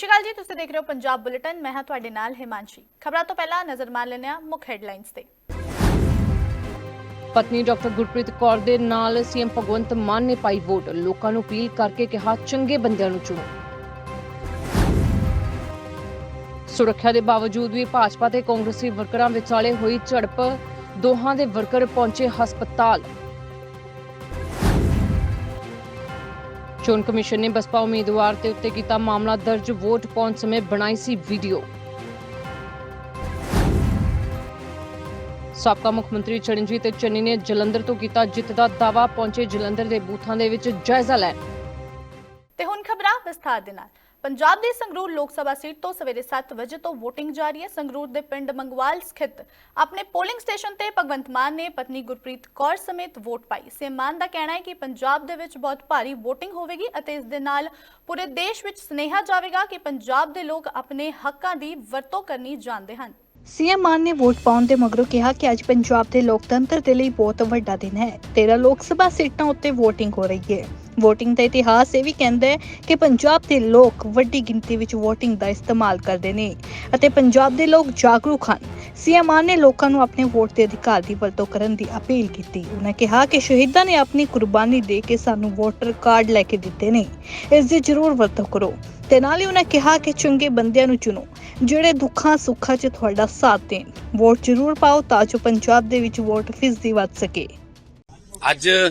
ਸ਼੍ਰੀ ਅਕਾਲ ਜੀ, ਤੁਸੀਂ ਦੇਖ ਰਹੇ ਹੋ ਪੰਜਾਬ ਬੁਲੇਟਿਨ। ਮੈਂ ਹਾਂ ਤੁਹਾਡੇ ਨਾਲ ਹਿਮਾਂਸ਼ੀ। ਖਬਰਾਂ ਤੋਂ ਪਹਿਲਾਂ ਨਜ਼ਰ ਮਾਰ ਲੈਂਦੇ ਹਾਂ ਮੁੱਖ ਹੈਡਲਾਈਨਸ ਤੇ। ਪਤਨੀ ਡਾਕਟਰ ਗੁਰਪ੍ਰੀਤ ਕੌਰ ਦੇ ਨਾਲ ਸੀਐਮ ਭਗਵੰਤ ਮਾਨ ਨੇ ਪਾਈ ਵੋਟ। ਲੋਕਾਂ ਨੂੰ ਅਪੀਲ ਕਰਕੇ ਕਿਹਾ, ਚੰਗੇ ਬੰਦਿਆਂ ਨੂੰ ਚੁਣੋ। ਸੁਰੱਖਿਆ ਦੇ ਬਾਵਜੂਦ ਵੀ ਭਾਜਪਾ ਤੇ ਕਾਂਗਰਸੀ ਵਰਕਰਾਂ ਵਿਚਾਲੇ ਹੋਈ ਝੜਪ, ਦੋਹਾਂ ਦੇ ਵਰਕਰ ਪਹੁੰਚੇ ਹਸਪਤਾਲ। ਚੋਣ ਕਮਿਸ਼ਨ ਨੇ ਬਸਪਾ ਉਮੀਦਵਾਰ ਤੇ ਉੱਤੇ ਕੀਤਾ ਮਾਮਲਾ ਦਰਜ, ਵੋਟ ਪਾਉਣ ਸਮੇਂ ਬਣਾਈ ਸੀ ਵੀਡੀਓ। ਸਾਬਕਾ ਮੁੱਖ ਮੰਤਰੀ ਚਰਨਜੀਤ ਚੰਨੀ ਨੇ ਜਲੰਧਰ ਤੋਂ ਕੀਤਾ ਜਿੱਤ ਦਾ ਦਾਵਾ ਪਹੁੰਚੇ ਜਲੰਧਰ ਦੇ ਬੂਥਾਂ ਦੇ ਵਿੱਚ ਜਾਇਜ਼ਾ ਲੈਣ। ਤੇ ਹੁਣ ਖਬਰਾਂ ਵਿਸਥਾਰ ਦੇ ਨਾਲ। ਪੰਜਾਬ ਦੀ ਸੰਗਰੂਰ ਲੋਕ ਸਭਾ ਸੀਟ ਤੋਂ ਸਵੇਰੇ 7 ਵਜੇ ਤੋਂ VOTING ਜਾਰੀ ਹੈ। ਸੰਗਰੂਰ ਦੇ ਪਿੰਡ ਮੰਗਵਾਲ ਸਥਿਤ ਆਪਣੇ ਪੋਲਿੰਗ ਸਟੇਸ਼ਨ ਤੇ ਭਗਵੰਤ ਮਾਨ ਨੇ ਪਤਨੀ ਗੁਰਪ੍ਰੀਤ ਕੌਰ ਸਮੇਤ ਵੋਟ ਪਾਈ। ਸੀਐਮ ਮਾਨ ਦਾ ਕਹਿਣਾ ਹੈ ਕਿ ਪੰਜਾਬ ਦੇ ਵਿੱਚ ਬਹੁਤ ਭਾਰੀ VOTING ਹੋਵੇਗੀ ਅਤੇ ਇਸ ਦੇ ਨਾਲ ਪੂਰੇ ਦੇਸ਼ ਵਿੱਚ ਸੁਨੇਹਾ ਜਾਵੇਗਾ ਕਿ ਪੰਜਾਬ ਦੇ ਲੋਕ ਆਪਣੇ ਹੱਕਾਂ ਦੀ ਵਰਤੋਂ ਕਰਨੀ ਜਾਣਦੇ ਹਨ। ਸੀਐਮ ਮਾਨ ਨੇ ਵੋਟ ਪਾਉਣ ਦੇ ਮਗਰੋਂ ਕਿਹਾ ਕਿ ਅੱਜ ਪੰਜਾਬ ਦੇ ਲੋਕਤੰਤਰ ਦੇ ਲਈ ਬਹੁਤ ਵੱਡਾ ਦਿਨ ਹੈ। 13 ਲੋਕ ਸਭਾ ਸੀਟਾਂ ਉੱਤੇ VOTING ਹੋ ਰਹੀ ਹੈ। VOTING ਦਾ ਇਤਿਹਾਸ ਇਹ ਵੀ ਕਹਿੰਦਾ ਹੈ ਕਿ ਪੰਜਾਬ ਦੇ ਲੋਕ ਵੱਡੀ ਗਿਣਤੀ ਵਿੱਚ VOTING ਦਾ ਇਸਤੇਮਾਲ ਕਰਦੇ ਨੇ ਅਤੇ ਪੰਜਾਬ ਦੇ ਲੋਕ ਜਾਗਰੂਕ ਹਨ। ਸੀਐਮ ਮਾਨ ਨੇ ਲੋਕਾਂ ਨੂੰ ਆਪਣੇ ਵੋਟ ਦੇ ਅਧਿਕਾਰ ਦੀ ਵਰਤੋਂ ਕਰਨ ਦੀ ਅਪੀਲ ਕੀਤੀ। ਉਹਨਾਂ ਕਿਹਾ ਕਿ ਸ਼ਹੀਦਾਂ ਨੇ ਆਪਣੀ ਕੁਰਬਾਨੀ ਦੇ ਕੇ ਸਾਨੂੰ ਵੋਟਰ ਕਾਰਡ ਲੈ ਕੇ ਦਿੱਤੇ ਨੇ। ਇਸ ਦੀ ਜ਼ਰੂਰ ਵਰਤੋਂ ਕਰੋ। ਤੇ ਨਾਲ ਹੀ ਉਹਨਾਂ ਕਿਹਾ ਕਿ ਚੰਗੇ ਬੰਦਿਆਂ ਨੂੰ ਚੁਣੋ ਜਿਹੜੇ ਦੁੱਖਾਂ ਸੁੱਖਾਂ 'ਚ ਤੁਹਾਡਾ ਸਾਥ ਦੇਣ। ਵੋਟ ਜ਼ਰੂਰ ਪਾਓ ਤਾਂ ਜੋ ਪੰਜਾਬ ਦੇ ਵਿੱਚ ਵੋਟ ਫੀਸਦੀ ਵੱਧ ਸਕੇ। ਅੱਜ ਅ,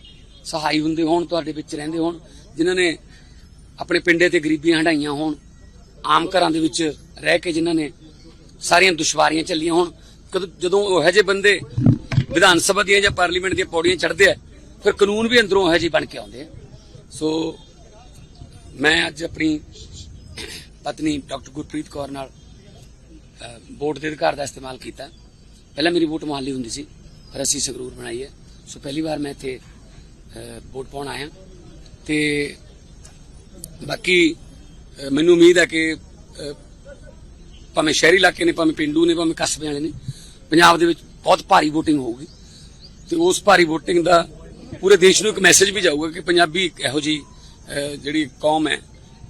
ਸਹਾਈ ਹੁੰਦੇ ਹੋਣ, ਤੁਹਾਡੇ ਵਿੱਚ ਰਹਿੰਦੇ ਹੋਣ, ਜਿਨ੍ਹਾਂ ਨੇ ਆਪਣੇ ਪਿੰਡੇ ਤੇ ਗਰੀਬੀਆਂ ਹੰਡਾਈਆਂ ਹੋਣ, ਆਮ ਘਰਾਂ ਦੇ ਵਿੱਚ ਰਹਿ ਕੇ ਜਿਨ੍ਹਾਂ ਨੇ ਸਾਰੀਆਂ ਦੁਸ਼ਵਾਰੀਆਂ ਚੱਲੀਆਂ ਹੋਣ ਜਦੋਂ ਉਹ ਜਿਹੇ ਬੰਦੇ ਵਿਧਾਨ ਸਭਾ ਦੀਆਂ ਜਾਂ ਪਾਰਲੀਮੈਂਟ ਦੀਆਂ ਪੌੜੀਆਂ ਚੜ੍ਹਦੇ ਆ, ਫਿਰ ਕਾਨੂੰਨ ਵੀ ਅੰਦਰੋਂ ਇਹੋ ਜਿਹੇ ਬਣ ਕੇ ਆਉਂਦੇ ਆ। ਸੋ, ਮੈਂ ਅੱਜ ਆਪਣੀ ਪਤਨੀ ਡਾਕਟਰ ਗੁਰਪ੍ਰੀਤ ਕੌਰ ਨਾਲ ਵੋਟ ਦੇ ਅਧਿਕਾਰ ਦਾ ਇਸਤੇਮਾਲ ਕੀਤਾ। ਪਹਿਲਾਂ ਮੇਰੀ ਵੋਟ ਮੁਹੱਲੀ ਹੁੰਦੀ ਸੀ ਪਰ ਅਸੀਂ ਸੰਗਰੂਰ ਬਣਾਈ ਹੈ। ਸੋ ਪਹਿਲੀ ਵਾਰ ਮੈਂ ਇੱਥੇ ਵੋਟ ਪਾਉਣ ਆਇਆ। ਤੇ ਬਾਕੀ ਮੈਨੂੰ ਉਮੀਦ ਹੈ ਕਿ ਭਾਵੇਂ ਸ਼ਹਿਰੀ ਇਲਾਕੇ ਨੇ, ਭਾਵੇਂ ਪਿੰਡੂ ਨੇ, ਭਾਵੇਂ ਕਸਬੇ ਵਾਲੇ ਨੇ, ਪੰਜਾਬ ਦੇ ਵਿੱਚ ਬਹੁਤ ਭਾਰੀ VOTING ਹੋਊਗੀ। ਤੇ ਉਸ ਭਾਰੀ VOTING ਦਾ ਪੂਰੇ ਦੇਸ਼ ਨੂੰ ਇੱਕ ਮੈਸੇਜ ਵੀ ਜਾਊਗਾ ਕਿ ਪੰਜਾਬੀ ਇੱਕ ਇਹੋ ਜੀ ਜਿਹੜੀ ਕੌਮ ਹੈ,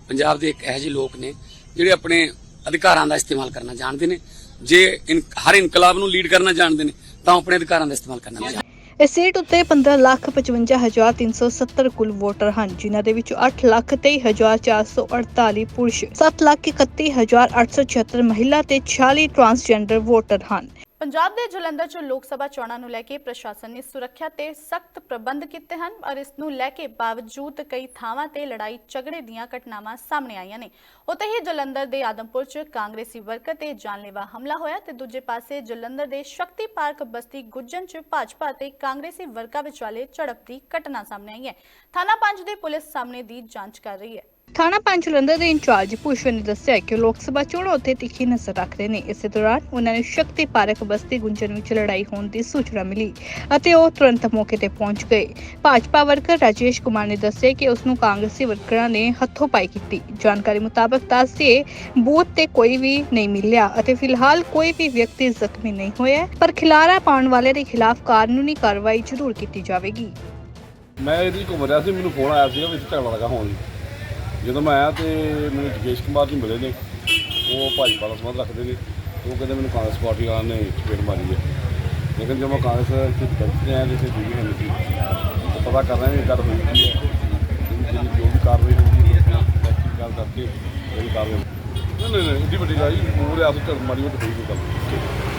ਪੰਜਾਬ ਦੇ ਇੱਕ ਇਹੋ ਜਿਹੇ ਲੋਕ ਨੇ, ਜਿਹੜੇ ਆਪਣੇ ਅਧਿਕਾਰਾਂ ਦਾ ਇਸਤੇਮਾਲ ਕਰਨਾ ਜਾਣਦੇ ਨੇ। ਜੇ ਹਰ ਇਨਕਲਾਬ ਨੂੰ ਲੀਡ ਕਰਨਾ ਜਾਣਦੇ ਨੇ, ਤਾਂ ਉਹ ਆਪਣੇ ਅਧਿਕਾਰਾਂ ਦਾ ਇਸਤੇਮਾਲ ਕਰਨਾ ਵੀ ਜਾਣਦੇ ਇਸ ਸੀਟ ਉੱਤੇ 15,55,370 ਕੁੱਲ ਵੋਟਰ ਹਨ ਜਿਨ੍ਹਾਂ ਦੇ ਵਿੱਚੋਂ 8,23,448 ਪੁਰਸ਼ 7,31,876 ਮਹਿਲਾ ਤੇ 40 ਟਰਾਂਸਜੈਂਡਰ ਵੋਟਰ ਹਨ। ਪੰਜਾਬ ਦੇ ਜਲੰਧਰ 'ਚ ਲੋਕ ਸਭਾ ਚੋਣਾਂ ਨੂੰ ਲੈ ਕੇ ਪ੍ਰਸ਼ਾਸਨ ਨੇ ਸੁਰੱਖਿਆ ਤੇ ਸਖਤ ਪ੍ਰਬੰਧ ਕੀਤੇ ਹਨ, ਔਰ ਇਸ ਨੂੰ ਲੈ ਕੇ ਬਾਵਜੂਦ ਕਈ ਥਾਵਾਂ ਤੇ ਲੜਾਈ ਝਗੜੇ ਦੀਆਂ ਘਟਨਾਵਾਂ ਸਾਹਮਣੇ ਆਈਆਂ ਨੇ। ਉੱਥੇ ਹੀ ਜਲੰਧਰ ਦੇ ਆਦਮਪੁਰ 'ਚ ਕਾਂਗਰਸੀ ਵਰਕਰ ਤੇ ਜਾਨਲੇਵਾ ਹਮਲਾ ਹੋਇਆ ਤੇ ਦੂਜੇ ਪਾਸੇ ਜਲੰਧਰ ਦੇ ਸ਼ਕਤੀ ਪਾਰਕ ਬਸਤੀ ਗੁੱਜਨ 'ਚ ਭਾਜਪਾ ਤੇ ਕਾਂਗਰਸੀ ਵਰਕਰਾਂ ਵਿਚਾਲੇ ਝੜਪ ਦੀ ਘਟਨਾ ਸਾਹਮਣੇ ਆਈ ਹੈ। ਥਾਣਾ ਪੰਜ ਦੀ ਪੁਲਿਸ ਸਾਹਮਣੇ ਦੀ ਜਾਂਚ ਕਰ ਰਹੀ ਹੈ। ਥਾਣਾ ਪੰਜ ਦੇ ਇੰਚਾਰਜ ਪੁਸ਼ਪ ਨੇ ਦੱਸਿਆ ਕਿ ਲੋਕ ਸਭਾ ਚੋਣਾਂ ਉੱਤੇ ਤਿੱਖੀ ਨਜ਼ਰ ਰੱਖ ਨੇ। ਇਸੇ ਦੌਰਾਨ ਉਹਨਾਂ ਨੇ ਸ਼ਕਤੀ ਪਾਰਕ ਬਸਤੀ ਗੁੰਜਨ ਵਿੱਚ ਲੜਾਈ ਹੋਣ ਦੀ ਸੂਚਨਾ ਮਿਲੀ ਅਤੇ ਉਹ ਤੁਰੰਤ ਮੌਕੇ ਤੇ ਪਹੁੰਚ ਗਏ। ਭਾਜਪਾ ਵਰਕਰ ਰਾਜੇਸ਼ ਕੁਮਾਰ ਨੇ ਦੱਸਿਆ ਕਿ ਉਸ ਨੂੰ ਕਾਂਗਰਸੀ ਵਰਕਰਾਂ ਨੇ ਹੱਥੋਂ ਪਾਈ ਕੀਤੀ। ਜਾਣਕਾਰੀ ਮੁਤਾਬਕ ਦੱਸਿਏ ਬੂਥ ਤੇ ਕੋਈ ਵੀ ਨਹੀਂ ਮਿਲਿਆ ਅਤੇ ਫਿਲਹਾਲ ਕੋਈ ਵੀ ਵਿਅਕਤੀ ਜ਼ਖਮੀ ਨਹੀਂ ਹੋਇਆ ਪਰ ਖਿਲਾਰਾ ਪਾਉਣ ਵਾਲੇ ਦੇ ਖਿਲਾਫ ਕਾਨੂੰਨੀ ਕਾਰਵਾਈ ਜ਼ਰੂਰ ਕੀਤੀ ਜਾਵੇਗੀ। ਮੈਂ ਇਹਦੀ ਘੁੰਮ ਰਿਹਾ ਸੀ, ਮੈਨੂੰ ਫੋਨ ਆਇਆ ਸੀਗਾ ਵਿੱਚ ਝਗੜਾ ਲਗਾ ਹੋਣ ਜਦੋਂ ਮੈਂ ਆਇਆ ਤੇ ਮੈਨੂੰ ਜਗੇਸ਼ ਕੁਮਾਰ ਜੀ ਮਿਲੇ ਨੇ, ਉਹ ਭਾਜਪਾ ਦਾ ਸੰਬੰਧ ਰੱਖਦੇ ਨੇ, ਉਹ ਕਹਿੰਦੇ ਮੈਨੂੰ ਕਾਂਗਰਸ ਪਾਰਟੀ ਵਾਲਿਆਂ ਨੇ ਚਪੇੜ ਮਾਰੀ ਹੈ। ਲੇਕਿਨ ਜਦੋਂ ਮੈਂ ਕਾਂਗਰਸ ਚ ਬੈਠੇ ਆਇਆ ਜਿੱਥੇ ਦੀਦੀ ਹੁੰਦੀ ਸੀ ਤਾਂ ਪਤਾ ਕਰ ਰਹੇ ਨੇ ਗੱਲ ਹੋਈ ਕੀ ਹੈ। ਜਿਹੜੀ ਜੋ ਵੀ ਕਾਰਵਾਈ ਹੋਊਗੀ ਟੈਕਨਿਕਲ ਗੱਲ ਕਰਕੇ ਜਿਹੜੀ ਕਾਰਵਾਈ ਨਹੀਂ ਨਹੀਂ ਇੱਡੀ ਵੱਡੀ ਗੱਲ ਜੀ ਪੂਰੇ ਆਪ ਝੜ ਮਾਰੀ ਉਹ ਹੋਈ ਕੋਈ ਗੱਲ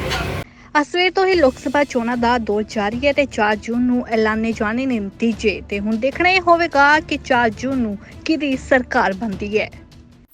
ਅਸਵੇਰ ਤੋਂ ਹੀ ਲੋਕ ਸਭਾ ਚੋਣਾਂ ਦਾ ਦੌਰ ਜਾਰੀ ਹੈ ਤੇ 4 ਜੂਨ ਨੂੰ ਐਲਾਨੇ ਜਾਣੇ ਨੇ ਨਤੀਜੇ ਤੇ ਹੁਣ ਦੇਖਣਾ ਇਹ ਹੋਵੇਗਾ ਕਿ 4 ਜੂਨ ਨੂੰ ਕਿਹਦੀ ਸਰਕਾਰ ਬਣਦੀ ਹੈ।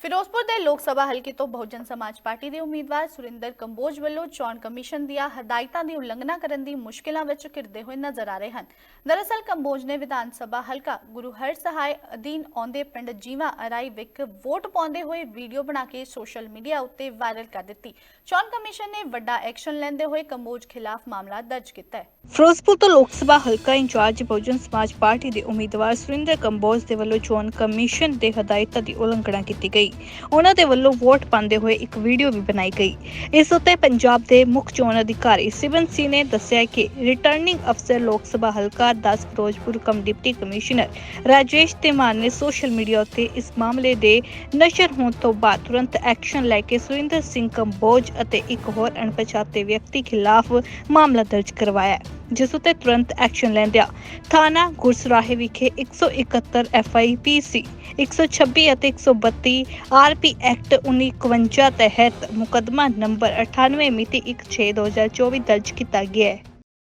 ਫਿਰੋਜ਼ਪੁਰ ਦੇ ਲੋਕ ਸਭਾ ਹਲਕੇ ਤੋਂ ਬਹੁਜਨ ਸਮਾਜ ਪਾਰਟੀ ਦੇ ਉਮੀਦਵਾਰ ਸੁਰਿੰਦਰ ਕੰਬੋਜ ਵੱਲੋਂ ਚੋਣ ਕਮਿਸ਼ਨ ਦੀਆਂ ਹਦਾਇਤਾਂ ਦੀ ਉਲੰਘਣਾ ਕਰਨ ਦੀ ਮੁਸ਼ਕਿਲਾਂ ਵਿੱਚ ਘਿਰਦੇ ਹੋਏ ਨਜ਼ਰ ਆ ਰਹੇ ਹਨ। ਦਰਅਸਲ ਕੰਬੋਜ ਨੇ ਵਿਧਾਨ ਸਭਾ ਹਲਕਾ ਗੁਰੂ ਹਰ ਸਹਾਇ ਅਧੀਨ ਆਉਂਦੇ ਪਿੰਡ ਜੀਵਾ ਅਰਾਈ ਵਿਕ ਵੋਟ ਪਾਉਂਦੇ ਹੋਏ ਵੀਡੀਓ ਬਣਾ ਕੇ ਸੋਸ਼ਲ ਮੀਡੀਆ ਉੱਤੇ ਵਾਇਰਲ ਕਰ ਦਿੱਤੀ। ਚੋਣ ਕਮਿਸ਼ਨ ਨੇ ਵੱਡਾ ਐਕਸ਼ਨ ਲੈਂਦੇ ਹੋਏ ਕੰਬੋਜ ਖਿਲਾਫ ਮਾਮਲਾ ਦਰਜ ਕੀਤਾ ਹੈ। ਫਿਰੋਜ਼ਪੁਰ ਤੋਂ ਲੋਕ ਸਭਾ ਹਲਕਾ ਇੰਚਾਰਜ ਬਹੁਜਨ ਸਮਾਜ ਪਾਰਟੀ ਦੇ ਉਮੀਦਵਾਰ ਸੁਰਿੰਦਰ ਕੰਬੋਜ ਦੇ ਵੱਲੋਂ ਚੋਣ ਕਮਿਸ਼ਨ ਦੇ ਹਦਾਇਤਾਂ ਦੀ ਉਲੰਘਣਾ ਕੀਤੀ ਗਈ। ਉਹਨਾਂ ਦੇ ਵੱਲੋਂ ਵੋਟ ਪਾਉਂਦੇ ਹੋਏ ਇੱਕ ਵੀਡੀਓ ਵੀ ਬਣਾਈ ਗਈ। ਇਸ ਉੱਤੇ ਪੰਜਾਬ ਦੇ ਮੁੱਖ ਚੋਣ ਅਧਿਕਾਰੀ ਸਿਵਨ ਸੀ ਨੇ ਦੱਸਿਆ ਕਿ ਰਿਟਰਨਿੰਗ ਅਫਸਰ ਲੋਕ ਸਭਾ ਹਲਕਾ 10 Firozpur cum deputy commissioner Rajesh Timan ਨੇ ਸੋਸ਼ਲ ਮੀਡੀਆ ਉੱਤੇ ਇਸ ਮਾਮਲੇ ਦੇ ਨਸ਼ਰ ਹੋਣ ਤੋਂ ਬਾਅਦ ਤੁਰੰਤ ਐਕਸ਼ਨ ਲੈ ਕੇ ਸੁਰਿੰਦਰ ਸਿੰਘ ਕੰਬੋਜ ਅਤੇ ਇੱਕ ਹੋਰ ਅਣਪਛਾਤੇ ਵਿਅਕਤੀ ਖਿਲਾਫ ਮਾਮਲਾ ਦਰਜ ਕਰਵਾਇਆ ਹੈ, ਜਿਸ ਉੱਤੇ ਤੁਰੰਤ ਐਕਸ਼ਨ ਲੈਂਦਿਆਂ ਥਾਣਾ ਗੁਰਸਰਾਹੇ ਵਿਖੇ 171 ਐਫਆਈਪੀਸੀ 126 ਅਤੇ 132 ਆਰਪੀ ਐਕਟ 1951 ਤਹਿਤ ਮੁਕੱਦਮਾ ਨੰਬਰ 98 ਮਿਤੀ 16/2024 ਦਰਜ ਕੀਤਾ ਗਿਆ ਹੈ।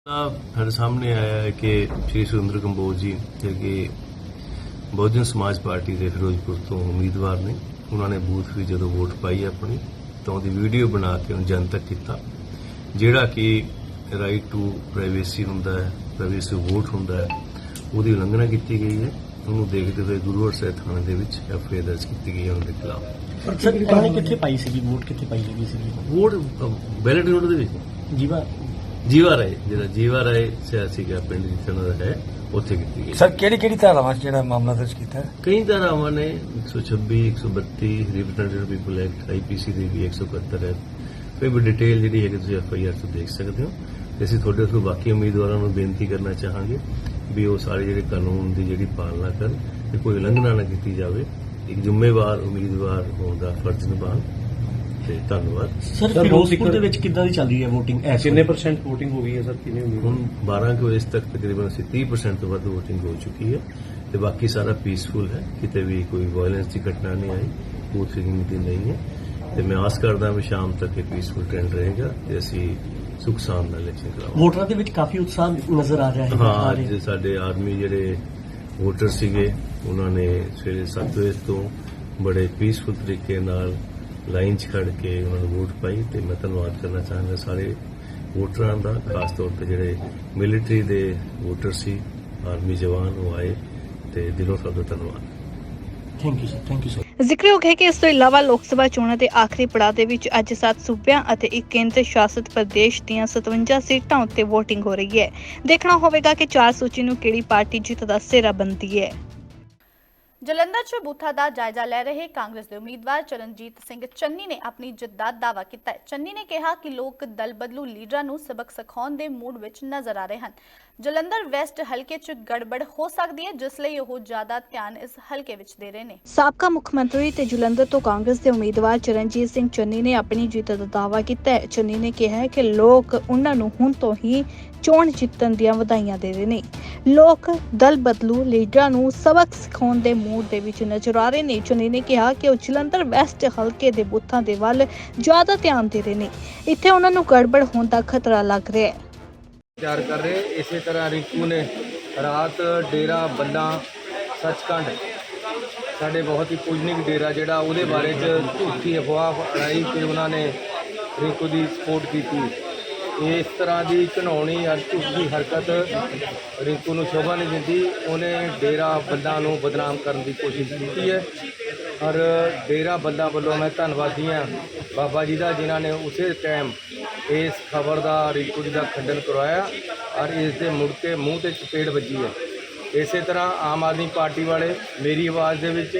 ਨਾ ਸਾਡੇ ਸਾਹਮਣੇ ਆਇਆ ਹੈ ਕਿ ਸ਼੍ਰੀ ਸੁਰਿੰਦਰ ਕੰਬੋਜ ਜੀ ਜਿਹੜੇ ਕਿ ਬਹੁਜਨ ਸਮਾਜ ਪਾਰਟੀ ਦੇ ਫਿਰੋਜ਼ਪੁਰ ਤੋਂ ਉਮੀਦਵਾਰ ਨੇ ਉਹਨਾਂ ਨੇ ਬੂਥ ਵੀ ਜਦੋਂ ਵੋਟ ਪਾਈ ਆਪਣੀ ਤਾਂ ਉਹਦੀ ਵੀਡੀਓ ਬਣਾ ਕੇ ਉਹਨੂੰ ਜਨਤਕ ਕੀਤਾ ਜਿਹੜਾ ਕਿ ਰਾਈਟ ਟੂ ਪ੍ਰਾਈਵੇਸੀ ਹੁੰਦਾ ਹੈ ਪ੍ਰਾਈਵੇਸੀ ਵੋਟ ਹੁੰਦਾ ਹੈ ਉਹਦੀ ਉਲੰਘਣਾ ਕੀਤੀ ਗਈ ਹੈ। ਉਹਨੂੰ ਦੇਖਦੇ ਹੋਏ ਗੁਰੂ ਹਰ ਸਾਹਿਬ ਥਾਣੇ ਦੇ ਵਿੱਚ ਐਫਆਈਆਰ ਦਰਜ ਕੀਤੀ ਗਈ ਹੈ ਉਹਨਾਂ ਦੇ ਖਿਲਾਫ। ਪਰ ਸਰ ਕਿੱਥੇ ਪਾਈ ਸੀਗੀ? ਵੋਟ ਕਿੱਥੇ ਪਾਈ ਸੀਗੀ? ਸੀਗੀ ਵੋਟ ਬੈਲਟ ਰੋਡ ਦੇ ਵਿੱਚ? ਜੀਵਾ। ਜੀਵਾ ਰਾਏ ਜਿਹੜਾ ਜੀਵਾ ਰਾਏ ਸਿਆਸੀ ਦਾ ਪਿੰਡ ਜਿੱਥੇ ਉਹਨਾਂ ਦਾ ਹੈ ਉੱਥੇ ਕੀਤੀ ਗਈ। ਸਰ ਕਿਹੜੀ ਕਿਹੜੀ ਧਾਰਾਵਾਂ 'ਚ ਜਿਹੜਾ ਮਾਮਲਾ ਦਰਜ ਕੀਤਾ ਹੈ? ਕਈ ਧਾਰਾਵਾਂ ਨੇ 126 132 ਰਿਪਰੈਜ਼ੈਂਟੇਟਿਵ ਪੀਪਲ ਐਕਟ ਆਈਪੀਸੀ ਦੀ ਵੀ 171 ਹੈ। ਕੋਈ ਵੀ ਡਿਟੇਲ ਜਿਹੜੀ ਹੈ ਕਿ ਤੁਸੀਂ ਐਫਆਈਆਰ ਤੋਂ ਦੇਖ ਸਕਦੇ ਹੋ। ਤੇ ਅਸੀਂ ਤੁਹਾਡੇ ਤੋਂ ਬਾਕੀ ਉਮੀਦਵਾਰਾਂ ਨੂੰ ਬੇਨਤੀ ਕਰਨਾ ਚਾਹਾਂਗੇ ਵੀ ਉਹ ਸਾਰੇ ਜਿਹੜੇ ਕਾਨੂੰਨ ਦੀ ਜਿਹੜੀ ਪਾਲਣਾ ਕਰਨ ਤੇ ਕੋਈ ਉਲੰਘਣਾ ਨਾ ਕੀਤੀ ਜਾਵੇ। ਇੱਕ ਜ਼ਿੰਮੇਵਾਰ ਉਮੀਦਵਾਰ ਹੋਣ ਦਾ ਫਰਜ਼ ਨਿਭਾਉਣ। ਤੇ ਧੰਨਵਾਦ। ਸਰ ਫਿਰੋਜ਼ਪੁਰ ਦੇ ਵਿੱਚ ਕਿੱਦਾਂ ਦੀ ਚੱਲ ਰਹੀ ਹੈ VOTING? ਐਸ ਕਿੰਨੇ ਪਰਸੈਂਟ VOTING ਹੋ ਗਈ ਹੈ ਸਰ? ਕਿੰਨੇ ਹੁਣ 12 ਕੁ ਵਜੇ ਤੱਕ ਤਕਰੀਬਨ ਅਸੀਂ 30% ਤੋਂ ਵੱਧ VOTING ਹੋ ਚੁੱਕੀ ਹੈ ਤੇ ਬਾਕੀ ਸਾਰਾ ਪੀਸਫੁਲ ਹੈ। ਕਿਤੇ ਵੀ ਕੋਈ ਵਾਇਲੈਂਸ ਦੀ ਘਟਨਾ ਨਹੀਂ ਆਈ ਬੂਥ ਦੀ ਨਹੀਂ ਹੈ। ਤੇ ਮੈਂ ਆਸ ਕਰਦਾ ਹਾਂ ਵੀ ਸ਼ਾਮ ਤੱਕ ਇਹ ਪੀਸਫੁਲ ਟ੍ਰੈਂਡ ਰਹੇਗਾ ਤੇ ਅਸੀਂ ਸੁਖ ਸ਼ਾਮ ਨਾਲ ਇਲੈਕਸ਼ਨ ਕਰਾਵਾਂਗੇ। ਵੋਟਰਾਂ ਦੇ ਵਿੱਚ ਕਾਫੀ ਉਤਸ਼ਾਹ ਨਜ਼ਰ ਆ ਰਿਹਾ ਹੈ ਹਾਂ ਅੱਜ। ਸਾਡੇ ਆਰਮੀ ਜਿਹੜੇ ਵੋਟਰ ਸੀਗੇ ਉਹਨਾਂ ਨੇ ਸਵੇਰੇ 7 ਵਜੇ ਤੋਂ ਬੜੇ ਪੀਸਫੁਲ ਤਰੀਕੇ ਨਾਲ ਲਾਈਨ 'ਚ ਖੜ ਕੇ ਉਹਨਾਂ ਨੂੰ ਵੋਟ ਪਾਈ ਤੇ ਮੈਂ ਧੰਨਵਾਦ ਕਰਨਾ ਚਾਹਾਂਗਾ ਸਾਰੇ ਵੋਟਰਾਂ ਦਾ ਖਾਸ ਤੌਰ ਤੇ ਜਿਹੜੇ ਮਿਲਟਰੀ ਦੇ ਵੋਟਰ ਸੀ ਆਰਮੀ ਜਵਾਨ ਉਹ ਆਏ ਤੇ ਦਿਲੋਂ ਸਭ ਦਾ ਧੰਨਵਾਦ। Thank you sir thank you sir ਜ਼ਿਕਰਯੋਗ ਹੈ ਕਿ ਇਸ ਤੋਂ ਇਲਾਵਾ ਲੋਕ ਸਭਾ ਚੋਣਾਂ ਦੇ ਆਖਰੀ ਪੜਾਅ ਦੇ ਵਿੱਚ ਅੱਜ 7 ਸੂਬਿਆਂ ਅਤੇ ਇੱਕ ਕੇਂਦਰ ਸ਼ਾਸਿਤ ਪ੍ਰਦੇਸ਼ ਦੀਆਂ 57 ਸੀਟਾਂ ਉੱਤੇ VOTING ਹੋ ਰਹੀ ਹੈ। ਦੇਖਣਾ ਹੋਵੇਗਾ ਕਿ ਚਾਰ ਸੂਚੀ ਨੂੰ ਕਿਹੜੀ ਪਾਰਟੀ ਜਿੱਤ ਦਾ ਸਿਹਰਾ ਬੰਦੀ ਹੈ। ਜਲੰਧਰ 'ਚ ਬੂਥਾ ਦਾ ਜਾਇਜ਼ਾ ਲੈ ਰਹੇ ਕਾਂਗਰਸ ਦੇ ਉਮੀਦਵਾਰ ਚਰਨਜੀਤ ਸਿੰਘ ਚੰਨੀ ਨੇ ਆਪਣੀ ਜਿੱਤ ਦਾ ਦਾਅਵਾ ਕੀਤਾ ਹੈ। ਚੰਨੀ ਨੇ ਕਿਹਾ ਕਿ ਲੋਕ ਦਲ ਬਦਲੂ ਲੀਡਰਾਂ ਨੂੰ ਸਬਕ ਸਿਖਾਉਣ ਦੇ ਮੂਡ ਵਿੱਚ ਨਜ਼ਰ ਆ ਰਹੇ ਹਨ। ਜਲੰਧਰ ਵੈਸਟ ਹਲਕੇ 'ਚ ਗੜਬੜ ਹੋ ਸਕਦੀ ਹੈ, ਜਿਸ ਲਈ ਉਹ ਜ਼ਿਆਦਾ ਧਿਆਨ ਇਸ ਹਲਕੇ ਵਿੱਚ ਦੇ ਰਹੇ ਨੇ। ਸਾਬਕਾ ਮੁੱਖ ਮੰਤਰੀ ਤੇ ਜਲੰਧਰ ਤੋਂ ਕਾਂਗਰਸ ਦੇ ਉਮੀਦਵਾਰ ਚਰਨਜੀਤ ਸਿੰਘ ਚੰਨੀ ਨੇ ਆਪਣੀ ਜਿੱਤ ਦਾ ਦਾਅਵਾ ਕੀਤਾ ਹੈ। ਚੰਨੀ ਨੇ ਕਿਹਾ ਹੈ ਕਿ ਲੋਕ ਉਹਨਾਂ ਨੂੰ ਹੁਣ ਤੋਂ ਹੀ ਚੋਣ ਜਿੱਤਣ ਦੀਆਂ ਵਧਾਈਆਂ ਦੇ ਰਹੇ ਨੇ। ਲੋਕ ਦਲ ਬਦਲੂ ਲੀਡਰਾਂ ਨੂੰ ਸਬਕ ਸਿਖਾਉਣ ਦੇ ਮੂਡ ਦੇ ਵਿੱਚ ਨਜ਼ਰ ਆ ਰਹੇ ਨੇ। ਚੰਨੀ ਨੇ ਕਿਹਾ ਕਿ ਉਹ ਜਲੰਧਰ ਵੈਸਟ ਹਲਕੇ ਦੇ ਬੂਥਾਂ ਦੇ ਵੱਲ ਜ਼ਿਆਦਾ ਧਿਆਨ ਦੇ ਰਹੇ ਨੇ। ਇੱਥੇ ਉਹਨਾਂ ਨੂੰ ਗੜਬੜ ਹੋਣ ਦਾ ਖਤਰਾ ਲੱਗ ਰਿਹਾ ਹੈ। ਤਿਆਰ ਕਰ ਰਹੇ। ਇਸੇ ਤਰ੍ਹਾਂ ਰਿੰਕੂ ਨੇ ਰਾਤ ਡੇਰਾ ਬੱਲਾ ਸੱਚਖੰਡ, ਸਾਡੇ ਬਹੁਤ ਹੀ ਪੂਜਨਿਕ ਡੇਰਾ ਜਿਹੜਾ, ਉਹਦੇ ਬਾਰੇ ਚ ਝੂਠੀ ਅਫਵਾਹ ਉਡਾਈ ਕਿ ਉਹਨਾਂ ਨੇ ਰਿੰਕੂ ਦੀ ਸਪੋਰਟ ਕੀਤੀ। ਇਸ ਤਰ੍ਹਾਂ ਦੀ ਘਿਨਾਉਣੀ ਅਤੇ ਝੂਠੀ ਹਰਕਤ ਰਿੰਕੂ ਨੂੰ ਸ਼ੋਭਾ ਨਹੀਂ ਦਿੰਦੀ। ਉਹਨੇ ਡੇਰਾ ਬੱਲਾ ਨੂੰ ਬਦਨਾਮ ਕਰਨ ਦੀ ਕੋਸ਼ਿਸ਼ ਕੀਤੀ ਹੈ। ਔਰ ਡੇਰਾ ਬੰਦਾ ਵੱਲੋਂ ਮੈਂ ਧੰਨਵਾਦੀ ਹਾਂ ਬਾਬਾ ਜੀ ਦਾ, ਜਿਨ੍ਹਾਂ ਨੇ ਉਸੇ ਟਾਈਮ ਇਸ ਖਬਰ ਦਾ ਰਿਪੋਰਟ ਦਾ ਖੰਡਨ ਕਰਵਾਇਆ ਔਰ ਇਸ ਦੇ ਮੁੜ ਕੇ ਮੂੰਹ ਤੇ ਚਪੇੜ ਵੱਜੀ ਹੈ। ਇਸੇ ਤਰ੍ਹਾਂ ਆਮ ਆਦਮੀ ਪਾਰਟੀ ਵਾਲੇ, ਮੇਰੀ ਆਵਾਜ਼ ਦੇ ਵਿੱਚ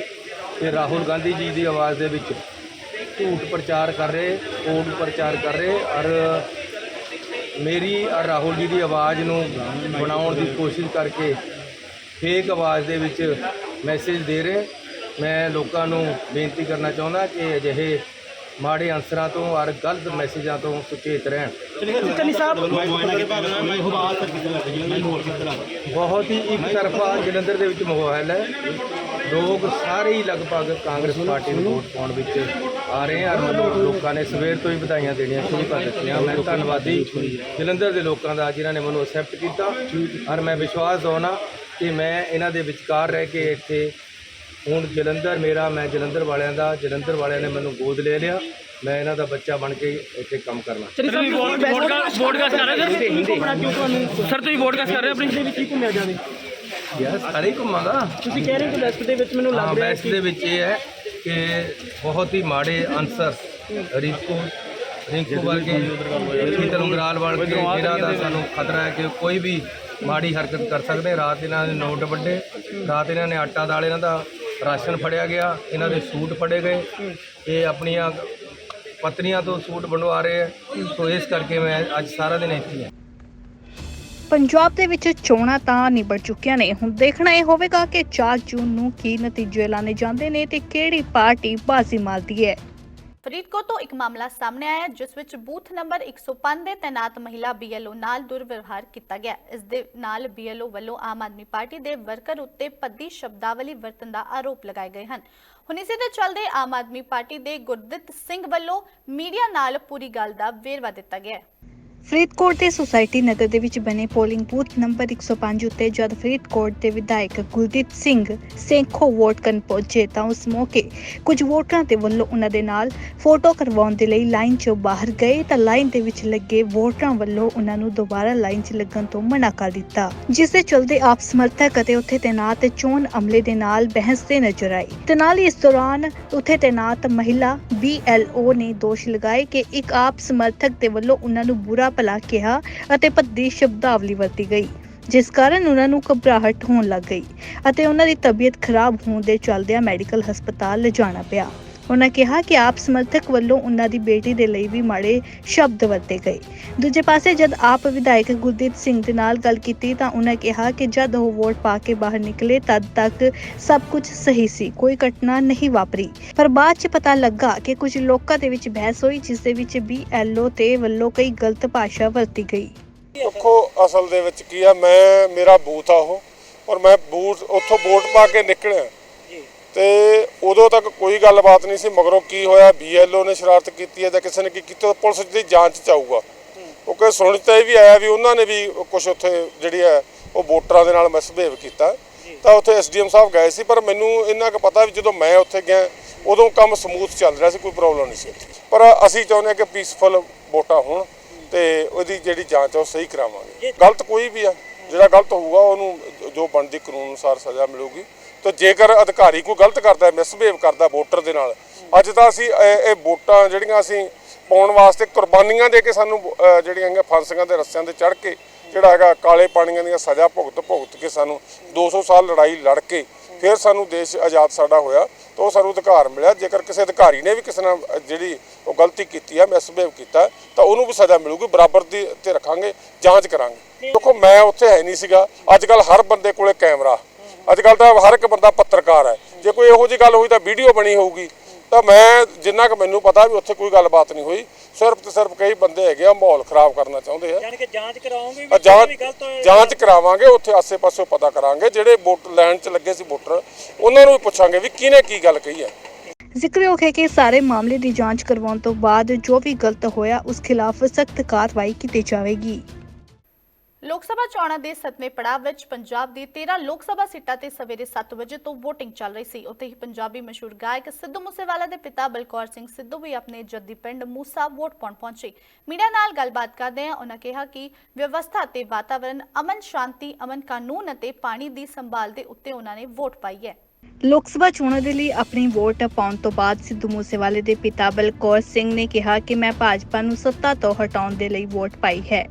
ਤੇ ਰਾਹੁਲ ਗਾਂਧੀ ਜੀ ਦੀ ਆਵਾਜ਼ ਦੇ ਵਿੱਚ ਝੂਠ ਪ੍ਰਚਾਰ ਕਰ ਰਹੇ ਕੋਡ ਪ੍ਰਚਾਰ ਕਰ ਰਹੇ ਔਰ ਮੇਰੀ ਔਰ ਰਾਹੁਲ ਜੀ ਦੀ ਆਵਾਜ਼ ਨੂੰ ਬਣਾਉਣ ਦੀ ਕੋਸ਼ਿਸ਼ ਕਰਕੇ ਫੇਕ ਆਵਾਜ਼ ਦੇ ਵਿੱਚ ਮੈਸੇਜ ਦੇ ਰਹੇ। ਮੈਂ ਲੋਕਾਂ ਨੂੰ ਬੇਨਤੀ ਕਰਨਾ ਚਾਹੁੰਦਾ ਕਿ ਅਜਿਹੇ ਮਾੜੇ ਅੰਸਰਾਂ ਤੋਂ ਔਰ ਗਲਤ ਮੈਸੇਜਾਂ ਤੋਂ ਸੁਚੇਤ ਰਹਿਣ। ਚੰਨੀ ਸਾਹਿਬ ਬਹੁਤ ਹੀ ਇੱਕ ਤਰਫਾ ਜਲੰਧਰ ਦੇ ਵਿੱਚ ਮਾਹੌਲ ਹੈ। ਲੋਕ ਸਾਰੇ ਹੀ ਲਗਭਗ ਕਾਂਗਰਸ ਪਾਰਟੀ ਨੂੰ ਵੋਟ ਪਾਉਣ ਵਿੱਚ ਆ ਰਹੇ ਹਨ ਔਰ ਲੋਕਾਂ ਨੇ ਸਵੇਰ ਤੋਂ ਹੀ ਵਧਾਈਆਂ ਦੇਣੀਆਂ ਸ਼ੁਰੂ ਕਰ ਦਿੱਤੀਆਂ। ਮੈਂ ਧੰਨਵਾਦੀ ਜਲੰਧਰ ਦੇ ਲੋਕਾਂ ਦਾ ਜਿਨ੍ਹਾਂ ਨੇ ਮੈਨੂੰ ਅਸੈਪਟ ਕੀਤਾ। ਔਰ ਮੈਂ ਵਿਸ਼ਵਾਸ ਦਵਾਉਣਾ ਕਿ ਮੈਂ ਇਹਨਾਂ ਦੇ ਵਿਚਕਾਰ ਰਹਿ ਕੇ ਇੱਥੇ ਹੁਣ ਜਲੰਧਰ ਮੇਰਾ ਮੈਂ ਜਲੰਧਰ ਵਾਲਿਆਂ ਦਾ ਜਲੰਧਰ ਵਾਲਿਆਂ ਨੇ ਮੈਨੂੰ ਗੋਦ ਲੈ ਲਿਆ। ਮੈਂ ਇਹਨਾਂ ਦਾ ਬੱਚਾ ਬਣ ਕੇ ਇੱਥੇ ਕੰਮ ਕਰਨਾ। ਵੋਡਕਾਸਟ ਕਰ ਰਹੇ ਸਰ ਸਰ? ਤੁਸੀਂ ਵੋਡਕਾਸਟ ਕਰ ਰਹੇ ਹੋ ਆਪਣੀ ਵਿੱਚ ਹੀ ਘੁੰਮਿਆ ਜਾਵੇ ਯਾਰ ਸਾਰੇ ਹੀ ਘੁੰਮਾਂਗਾ। ਤੁਸੀਂ ਕਹਿ ਰਹੇ ਹੋ ਕਿ ਵੈਸਟ ਦੇ ਵਿੱਚ ਮੈਨੂੰ ਹਾਂ ਲੱਗ ਰਿਹਾ ਹੈ ਵੈਸਟ ਦੇ ਵਿੱਚ ਇਹ ਹੈ। ਕਿ ਬਹੁਤ ਹੀ ਮਾੜੇ ਅਨਸਰ ਰਿੰਕੂ ਰਿੰਕੂ ਵਰਗੇ ਸ਼ੀਤਲ ਉਂਗਰਾਲ ਵਰਗੇ ਜਿਹੜਾ ਦਾ ਸਾਨੂੰ ਖਤਰਾ ਹੈ ਕਿ ਕੋਈ ਵੀ ਮਾੜੀ ਹਰਕਤ ਕਰ ਸਕਦੇ ਰਾਤ ਇਹਨਾਂ ਦੇ ਨੋਟ ਵੱਡੇ ਰਾਤ ਇਹਨਾਂ ਨੇ ਆਟਾ ਦਾਲ ਇਹਨਾਂ ਦਾ ਰਾਸ਼ਨ ਫੜਿਆ ਗਿਆ ਇਹਨਾਂ ਦੇ ਸੂਟ ਫੜੇ ਗਏ ਇਹ ਆਪਣੀਆਂ ਪਤਨੀਆਂ ਤੋਂ ਸੂਟ ਬਣਵਾ ਰਹੇ ਹੈ ਸੋ ਇਸ ਕਰਕੇ ਮੈਂ ਅੱਜ ਸਾਰਾ ਦਿਨ ਇੱਥੇ ਹੀ ਹਾਂ ਪੰਜਾਬ ਦੇ ਵਿੱਚ ਚੋਣਾਂ ਤਾਂ ਨਿਬੜ ਚੁੱਕੀਆਂ ਨੇ। ਹੁਣ ਦੇਖਣਾ ਇਹ ਹੋਵੇਗਾ ਕਿ 4 ਜੂਨ ਨੂੰ ਕੀ ਨਤੀਜੇ ਐਲਾਨੇ ਜਾਂਦੇ ਨੇ ਤੇ ਕਿਹੜੀ ਪਾਰਟੀ ਬਾਜ਼ੀ ਮਾਰਦੀ ਹੈ। ਫਰੀਦਕੋਟ ਤੋਂ ਇੱਕ ਮਾਮਲਾ ਸਾਹਮਣੇ ਆਇਆ, ਜਿਸ ਵਿੱਚ ਬੂਥ ਨੰਬਰ 105 ਦੇ ਤੈਨਾਤ ਮਹਿਲਾ ਬੀਐਲਓ ਨਾਲ ਦੁਰਵਿਵਹਾਰ ਕੀਤਾ ਗਿਆ। ਇਸ ਦੇ ਨਾਲ ਬੀਐਲਓ ਵੱਲੋਂ ਆਮ ਆਦਮੀ ਪਾਰਟੀ ਦੇ ਵਰਕਰ ਉੱਤੇ ਪੱਦੀ ਸ਼ਬਦਾਵਲੀ ਵਰਤਣ ਦਾ ਆਰੋਪ ਲਗਾਏ ਗਏ ਹਨ। ਹੁਣ ਇਸੇ ਦੇ ਚੱਲਦੇ ਆਮ ਆਦਮੀ ਪਾਰਟੀ ਦੇ ਗੁਰਦਿੱਤ ਸਿੰਘ ਵੱਲੋਂ ਮੀਡੀਆ ਨਾਲ ਪੂਰੀ ਗੱਲ ਦਾ ਵੇਰਵਾ ਦਿੱਤਾ ਗਿਆ ਹੈ। ਫਰੀਦਕੋਟ ਦੇ ਸੁਸਾਇਟੀ ਨਗਰ ਦੇ ਵਿੱਚ ਬਣੇ ਪੋਲਿੰਗ ਬੂਥ ਨੰਬਰ 105 ਉੱਤੇ ਜਦ ਫਰੀਦਕੋਟ ਦੇ ਵਿਧਾਇਕ ਗੁਰਦੀਪ ਸਿੰਘ ਸੇਖੋ ਵੋਟ ਕਰਨ ਪਹੁੰਚੇ ਤਾਂ ਉਸ ਮੌਕੇ ਕੁਝ ਵੋਟਰਾਂ ਦੇ ਵੱਲੋਂ ਉਹਨਾਂ ਦੇ ਨਾਲ ਫੋਟੋ ਕਰਵਾਉਣ ਦੇ ਲਈ ਲਾਈਨ 'ਚੋਂ ਬਾਹਰ ਗਏ ਤਾਂ ਲਾਈਨ ਦੇ ਵਿੱਚ ਲੱਗੇ ਵੋਟਰਾਂ ਵੱਲੋਂ ਉਹਨਾਂ ਨੂੰ ਦੁਬਾਰਾ ਲਾਈਨ 'ਚ ਲੱਗਣ ਤੋਂ ਮਨਾ ਕਰ ਦਿੱਤਾ, ਜਿਸ ਦੇ ਚਲਦੇ ਆਪ ਸਮਰਥਕ ਅਤੇ ਉੱਥੇ ਤੈਨਾਤ ਚੋਣ ਅਮਲੇ ਦੇ ਨਾਲ ਬਹਿਸ ਤੇ ਨਜ਼ਰ ਆਏ ਤੇ ਨਾਲ ਹੀ ਇਸ ਦੌਰਾਨ ਉੱਥੇ ਤੈਨਾਤ ਮਹਿਲਾ BLO ਨੇ ਦੋਸ਼ ਲਗਾਏ ਕਿ ਇੱਕ ਆਪ ਸਮਰਥਕ ਦੇ ਵੱਲੋਂ ਉਹਨਾਂ ਨੂੰ ਬੁਰਾ ਭਲਾ ਕਿਹਾ ਅਤੇ ਭੱਦੀ ਸ਼ਬਦਾਵਲੀ ਵਰਤੀ ਗਈ, ਜਿਸ ਕਾਰਨ ਉਹਨਾਂ ਨੂੰ ਘਬਰਾਹਟ ਹੋਣ ਲੱਗ ਗਈ ਅਤੇ ਉਹਨਾਂ ਦੀ ਤਬੀਅਤ ਖਰਾਬ ਹੋਣ ਦੇ ਚਲਦਿਆਂ ਮੈਡੀਕਲ ਹਸਪਤਾਲ ਲਿਜਾਣਾ ਪਿਆ। ਉਹਨਾਂ ਕਿਹਾ ਕਿ ਆਪ ਸਮਰਥਕ ਵੱਲੋਂ ਉਹਨਾਂ ਦੀ ਬੇਟੀ ਦੇ ਲਈ ਵੀ ਮਾੜੇ ਸ਼ਬਦ ਵਰਤੇ ਗਏ। ਦੂਜੇ ਪਾਸੇ ਜਦ ਆਪ ਵਿਧਾਇਕ ਗੁਰਦੀਪ ਸਿੰਘ ਦੇ ਨਾਲ ਗੱਲ ਕੀਤੀ ਤਾਂ ਉਹਨਾਂ ਕਿਹਾ ਕਿ ਜਦ ਉਹ ਵੋਟ ਪਾ ਕੇ ਬਾਹਰ ਨਿਕਲੇ ਤਦ ਤੱਕ ਸਭ ਕੁਝ ਸਹੀ ਸੀ, ਕੋਈ ਘਟਨਾ ਨਹੀਂ ਵਾਪਰੀ। ਪਰ ਬਾਅਦ 'ਚ ਪਤਾ ਲੱਗਾ ਕਿ ਕੁਝ ਲੋਕਾਂ ਦੇ ਵਿੱਚ ਬਹਿਸ ਹੋਈ, ਜਿਸ ਦੇ ਵਿੱਚ BLO ਤੇ ਵੱਲੋਂ ਕਈ ਗਲਤ ਭਾਸ਼ਾ ਵਰਤੀ ਗਈ। ਦੇਖੋ, ਅਸਲ ਦੇ ਵਿੱਚ ਕੀ ਆ, ਮੈਂ, ਮੇਰਾ ਬੂਥ ਆ ਉਹ, ਔਰ ਮੈਂ ਬੂਥ, ਉੱਥੋਂ ਵੋਟ ਪਾ ਕੇ ਨਿਕਲਿਆ। ਤੇ ਉਦੋਂ ਤੱਕ ਕੋਈ ਗੱਲਬਾਤ ਨਹੀਂ ਸੀ ਮਗਰੋਂ ਕੀ ਹੋਇਆ ਬੀਐਲਓ ਨੇ ਸ਼ਰਾਰਤ ਕੀਤੀ ਹੈ ਜਾਂ ਕਿਸੇ ਨੇ ਕੀ ਕੀਤਾ ਉਹ ਪੁਲਿਸ ਦੀ ਜਾਂਚ ਚ ਆਊਗਾ। ਕਿਉਂਕਿ ਸੁਣ ਤਾਂ ਇਹ ਵੀ ਆਇਆ ਵੀ ਉਹਨਾਂ ਨੇ ਵੀ ਕੁਝ ਉੱਥੇ ਜਿਹੜੀ ਹੈ ਉਹ ਵੋਟਰਾਂ ਦੇ ਨਾਲ ਮਿਸਬਿਹੇਵ ਕੀਤਾ। ਤਾਂ ਉੱਥੇ ਐਸਡੀਐਮ ਸਾਹਿਬ ਗਏ ਸੀ ਪਰ ਮੈਨੂੰ ਇੰਨਾ ਕੁ ਪਤਾ ਵੀ ਜਦੋਂ ਮੈਂ ਉੱਥੇ ਗਿਆ ਉਦੋਂ ਕੰਮ ਸਮੂਥ ਚੱਲ ਰਿਹਾ ਸੀ ਕੋਈ ਪ੍ਰੋਬਲਮ ਨਹੀਂ ਸੀ। ਪਰ ਅਸੀਂ ਚਾਹੁੰਦੇ ਹਾਂ ਕਿ ਪੀਸਫੁਲ ਵੋਟਾਂ ਹੋਣ ਤੇ ਉਹਦੀ ਜਿਹੜੀ ਜਾਂਚ ਉਹ ਸਹੀ ਕਰਾਵਾਂਗੇ। ਗਲਤ ਕੋਈ ਵੀ ਆ ਜਿਹੜਾ ਗਲਤ ਹੋਊਗਾ ਉਹਨੂੰ ਜੋ ਬਣਦੀ ਕਾਨੂੰਨ ਅਨੁਸਾਰ ਸਜ਼ਾ ਮਿਲੂਗੀ। ਤੇ ਜੇਕਰ ਅਧਿਕਾਰੀ ਕੋਈ ਗਲਤ ਕਰਦਾ, ਮਿਸਬਿਹੇਵ ਕਰਦਾ ਵੋਟਰ ਦੇ ਨਾਲ, ਅੱਜ ਤਾਂ ਅਸੀਂ ਇਹ ਵੋਟਾਂ ਜਿਹੜੀਆਂ ਅਸੀਂ ਪਾਉਣ ਵਾਸਤੇ ਕੁਰਬਾਨੀਆਂ ਦੇ ਕੇ ਸਾਨੂੰ ਜਿਹੜੀਆਂ ਹੈਗੀਆਂ ਫਾਂਸੀਆਂ ਦੇ ਰੱਸਿਆਂ ਤੇ ਚੜ੍ਹ ਕੇ, ਜਿਹੜਾ ਹੈਗਾ ਕਾਲੇ ਪਾਣੀਆਂ ਦੀਆਂ ਸਜ਼ਾ ਭੁਗਤ ਭੁਗਤ ਕੇ ਸਾਨੂੰ 200 ਸਾਲ ਲੜਾਈ ਲੜ ਕੇ ਫਿਰ ਸਾਨੂੰ ਦੇਸ਼ ਆਜ਼ਾਦ ਸਾਡਾ ਹੋਇਆ, ਤਾਂ ਉਹ ਸਾਨੂੰ ਅਧਿਕਾਰ ਮਿਲਿਆ। ਜੇਕਰ ਕਿਸੇ ਅਧਿਕਾਰੀ ਨੇ ਵੀ ਕਿਸੇ ਨਾਲ ਜਿਹੜੀ ਉਹ ਗਲਤੀ ਕੀਤੀ ਹੈ ਮਿਸਬਿਹੇਵ ਕੀਤਾ, ਤਾਂ ਉਹਨੂੰ ਵੀ ਸਜ਼ਾ ਮਿਲੂਗੀ, ਬਰਾਬਰ ਦੀ ਤੇ ਰੱਖਾਂਗੇ, ਜਾਂਚ ਕਰਾਂਗੇ। ਦੇਖੋ, ਮੈਂ ਉੱਥੇ ਹੈ ਨਹੀਂ ਸੀਗਾ। ਅੱਜ ਕੱਲ ਹਰ ਬੰਦੇ ਕੋਲੇ ਕੈਮਰਾ। ਅੱਜ ਕੱਲ ਤਾਂ ਹਰ ਇੱਕ ਬੰਦਾ ਪੱਤਰਕਾਰ ਹੈ। ਜੇ ਕੋਈ ਇਹੋ ਜਿਹੀ ਗੱਲ ਹੋਈ ਤਾਂ ਵੀਡੀਓ ਬਣੀ ਹੋਊਗੀ। ਤਾਂ ਮੈਂ ਜਿੰਨਾ ਕਿ ਮੈਨੂੰ ਪਤਾ ਵੀ ਉੱਥੇ ਕੋਈ ਗੱਲਬਾਤ ਨਹੀਂ ਹੋਈ। ਸਿਰਫ ਤੇ ਸਿਰਫ ਕਈ ਬੰਦੇ ਹੈਗੇ ਆ ਮਾਹੌਲ ਖਰਾਬ ਕਰਨਾ ਚਾਹੁੰਦੇ ਆ। ਯਾਨੀ ਕਿ ਜਾਂਚ ਕਰਾਉਂਗੇ ਆ ਜਾਂਚ ਜਾਂਚ ਕਰਾਵਾਂਗੇ ਉੱਥੇ ਆਸੇ-ਪਾਸੇ ਪਤਾ ਕਰਾਂਗੇ ਜਿਹੜੇ ਵੋਟ ਲੈਣ 'ਚ ਲੱਗੇ ਸੀ ਵੋਟਰ ਉਹਨਾਂ ਨੂੰ ਵੀ ਪੁੱਛਾਂਗੇ ਵੀ ਕਿਹਨੇ ਕੀ ਗੱਲ ਕਹੀ ਹੈ। ਜ਼ਿਕਰਯੋਗ ਹੈ ਕਿ ਸਾਰੇ ਮਾਮਲੇ ਦੀ ਜਾਂਚ ਕਰਵਾਉਣ ਤੋਂ ਬਾਅਦ ਜੋ ਵੀ ਗਲਤ ਹੋਇਆ ਉਸ ਖਿਲਾਫ ਸਖਤ ਕਾਰਵਾਈ ਕੀਤੀ ਜਾਵੇਗੀ। ਲੋਕ ਸਭਾ ਚੋਣਾਂ ਦੇ 7ਵੇਂ ਪੜਾਅ ਵਿੱਚ ਪੰਜਾਬ ਦੀ 13 ਲੋਕ ਸਭਾ ਸੀਟਾਂ ਤੇ ਸਵੇਰੇ 7 ਵਜੇ ਤੋਂ VOTING ਚੱਲ ਰਹੀ ਸੀ। ਉੱਥੇ ਹੀ ਪੰਜਾਬੀ ਮਸ਼ਹੂਰ ਗਾਇਕ ਸਿੱਧੂ ਮੂਸੇਵਾਲਾ ਦੇ ਪਿਤਾ ਬਲਕੌਰ ਸਿੰਘ ਸਿੱਧੂ ਵੀ ਆਪਣੇ ਜੱਦੀ ਪਿੰਡ ਮੂਸਾ ਵੋਟ ਪਾਉਣ ਪਹੁੰਚੇ। ਮੀਡੀਆ ਨਾਲ ਗੱਲਬਾਤ ਕਰਦੇ ਆ ਉਹਨਾਂ ਕਿਹਾ ਕਿ ਵਿਵਸਥਾ ਤੇ ਵਾਤਾਵਰਣ ਅਮਨ ਸ਼ਾਂਤੀ, ਅਮਨ ਕਾਨੂੰਨ ਅਤੇ ਪਾਣੀ ਦੀ ਸੰਭਾਲ ਦੇ ਉੱਤੇ ਉਹਨਾਂ ਨੇ ਵੋਟ ਪਾਈ ਹੈ। ਲੋਕ ਸਭਾ ਚੋਣਾਂ ਦੇ ਲਈ ਆਪਣੀ ਵੋਟ ਪਾਉਣ ਤੋਂ ਬਾਅਦ ਸਿੱਧੂ ਮੂਸੇਵਾਲੇ ਦੇ ਪਿਤਾ ਬਲਕੌਰ ਸਿੰਘ ਨੇ ਕਿਹਾ ਕਿ ਮੈਂ ਭਾਜਪਾ ਨੂੰ ਸੱਤਾ ਤੋਂ ਹਟਾਉਣ ਦੇ ਲਈ ਵੋਟ ਪਾਈ ਹੈ।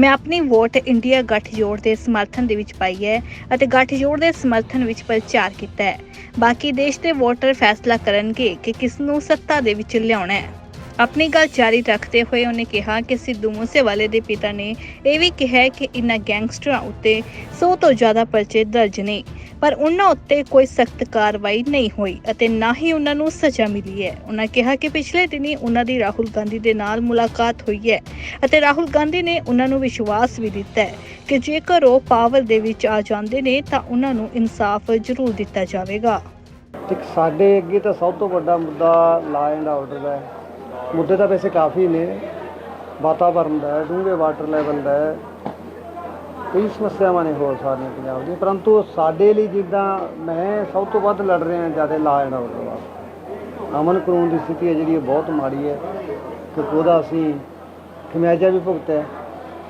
ਮੈਂ ਆਪਣੀ ਵੋਟ ਇੰਡੀਆ ਗੱਠਜੋੜ ਦੇ ਸਮਰਥਨ ਦੇ ਵਿੱਚ ਪਾਈ ਹੈ ਅਤੇ ਗੱਠਜੋੜ ਦੇ ਸਮਰਥਨ ਵਿੱਚ ਪ੍ਰਚਾਰ ਕੀਤਾ ਹੈ। ਬਾਕੀ ਦੇਸ਼ ਦੇ ਵੋਟਰ ਫੈਸਲਾ ਕਰਨਗੇ ਕਿ ਕਿਸ ਨੂੰ ਸੱਤਾ ਦੇ ਵਿੱਚ ਲਿਆਉਣਾ ਹੈ। ਆਪਣੀ ਗੱਲ ਜਾਰੀ ਰੱਖਦੇ ਹੋਏ ਉਹਨੇ ਕਿਹਾ ਕਿ ਸਿੱਧੂ ਮੂਸੇਵਾਲੇ ਦੇ ਪਿਤਾ ਨੇ ਇਹ ਵੀ ਕਿਹਾ ਕਿ ਇਨ੍ਹਾਂ ਗੈਂਗਸਟਰਾਂ ਉੱਤੇ 100 ਤੋਂ ਜ਼ਿਆਦਾ ਪਰਚੇ ਦਰਜ ਨੇ, ਪਰ ਉਹਨਾਂ ਉੱਤੇ ਕੋਈ ਸਖਤ ਕਾਰਵਾਈ ਨਹੀਂ ਹੋਈ ਅਤੇ ਨਾ ਹੀ ਉਹਨਾਂ ਨੂੰ ਸਜ਼ਾ ਮਿਲੀ ਹੈ। ਉਹਨਾਂ ਕਿਹਾ ਕਿ ਪਿਛਲੇ ਦਿਨੀ ਉਹਨਾਂ ਦੀ ਰਾਹੁਲ ਗਾਂਧੀ ਦੇ ਨਾਲ ਮੁਲਾਕਾਤ ਹੋਈ ਹੈ ਅਤੇ ਰਾਹੁਲ ਗਾਂਧੀ ਨੇ ਉਹਨਾਂ ਨੂੰ ਵਿਸ਼ਵਾਸ ਵੀ ਦਿੱਤਾ ਹੈ ਕਿ ਜੇਕਰ ਉਹ ਪਾਵਰ ਦੇ ਵਿੱਚ ਆ ਜਾਂਦੇ ਨੇ ਤਾਂ ਉਹਨਾਂ ਨੂੰ ਇਨਸਾਫ ਜ਼ਰੂਰ ਦਿੱਤਾ ਜਾਵੇਗਾ। ਇੱਕ ਸਾਡੇ ਅੱਗੇ ਤਾਂ ਸਭ ਤੋਂ ਵੱਡਾ ਮੁੱਦਾ ਲਾ ਐਂਡ ਆਰਡਰ ਦਾ ਹੈ। ਮੁੱਦੇ ਤਾਂ ਵੈਸੇ ਕਾਫੀ ਨੇ। ਵਾਤਾਵਰਨ ਦਾ ਡੂੰਘੇ ਵਾਟਰ ਲੈਵਲ ਦਾ ਕਈ ਸਮੱਸਿਆਵਾਂ ਨੇ ਹੋਰ ਸਾਰੀਆਂ ਪੰਜਾਬ ਦੀਆਂ। ਪਰੰਤੂ ਸਾਡੇ ਲਈ ਜਿੱਦਾਂ ਮੈਂ ਸਭ ਤੋਂ ਵੱਧ ਲੜ ਰਿਹਾ ਜ਼ਿਆਦਾ ਲਾ ਐਂਡ ਆਰਡਰ ਵਾਸਤੇ ਅਮਨ ਕਾਨੂੰਨ ਦੀ ਸਥਿਤੀ ਹੈ ਜਿਹੜੀ ਇਹ ਬਹੁਤ ਮਾੜੀ ਹੈ। ਕਿਉਂਕਿ ਉਹਦਾ ਅਸੀਂ ਖਮਿਆਜਾ ਵੀ ਭੁਗਤਿਆ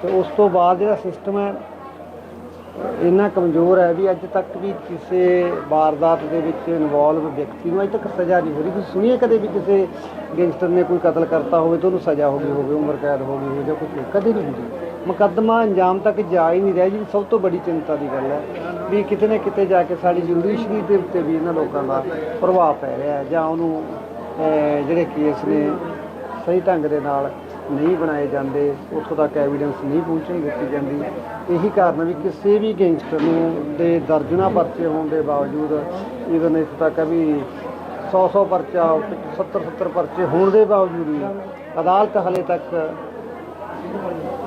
ਤੇ ਉਸ ਤੋਂ ਬਾਅਦ ਜਿਹੜਾ ਸਿਸਟਮ ਹੈ, ਇੰਨਾ ਕਮਜ਼ੋਰ ਹੈ ਵੀ ਅੱਜ ਤੱਕ ਵੀ ਕਿਸੇ ਵਾਰਦਾਤ ਦੇ ਵਿੱਚ ਇਨਵੋਲਵ ਵਿਅਕਤੀ ਨੂੰ ਅਜੇ ਤੱਕ ਸਜ਼ਾ ਨਹੀਂ ਹੋ ਰਹੀ। ਤੁਸੀਂ ਸੁਣੀਏ ਕਦੇ ਵੀ ਕਿਸੇ ਗੈਂਗਸਟਰ ਨੇ ਕੋਈ ਕਤਲ ਕਰਤਾ ਹੋਵੇ ਤਾਂ ਉਹਨੂੰ ਸਜ਼ਾ ਹੋ ਗਈ ਹੋਵੇ, ਉਮਰ ਕੈਦ ਹੋ ਗਈ ਹੋਵੇ ਜਾਂ ਕੁਝ ਕਦੇ ਨਹੀਂ ਹੁੰਦੀ ਮੁਕੱਦਮਾ ਅੰਜਾਮ ਤੱਕ ਜਾ ਹੀ ਨਹੀਂ ਰਿਹਾ ਜੀ, ਸਭ ਤੋਂ ਵੱਡੀ ਚਿੰਤਾ ਦੀ ਗੱਲ ਹੈ ਵੀ ਕਿਤੇ ਨਾ ਕਿਤੇ ਜਾ ਕੇ ਸਾਡੀ ਜੁਡੀਸ਼ਰੀ ਦੇ ਉੱਤੇ ਵੀ ਇਹਨਾਂ ਲੋਕਾਂ ਦਾ ਪ੍ਰਭਾਵ ਪੈ ਰਿਹਾ ਜਾਂ ਉਹਨੂੰ ਜਿਹੜੇ ਕੇਸ ਨੇ ਸਹੀ ਢੰਗ ਦੇ ਨਾਲ ਨਹੀਂ ਬਣਾਏ ਜਾਂਦੇ, ਉੱਥੋਂ ਤੱਕ ਐਵੀਡੈਂਸ ਨਹੀਂ ਪਹੁੰਚਣ ਦਿੱਤੀ ਜਾਂਦੀ। ਇਹੀ ਕਾਰਨ ਵੀ ਕਿਸੇ ਵੀ ਗੈਂਗਸਟਰ ਨੂੰ ਦੇ ਦਰਜਨਾ ਪਰਚੇ ਹੋਣ ਦੇ ਬਾਵਜੂਦ ਇਵਨ ਇੱਥੋਂ ਤੱਕ ਵੀ 100 100 ਪਰਚਾ 70 70 ਪਰਚੇ ਹੋਣ ਦੇ ਬਾਵਜੂਦ ਵੀ ਅਦਾਲਤ ਹਲੇ ਤੱਕ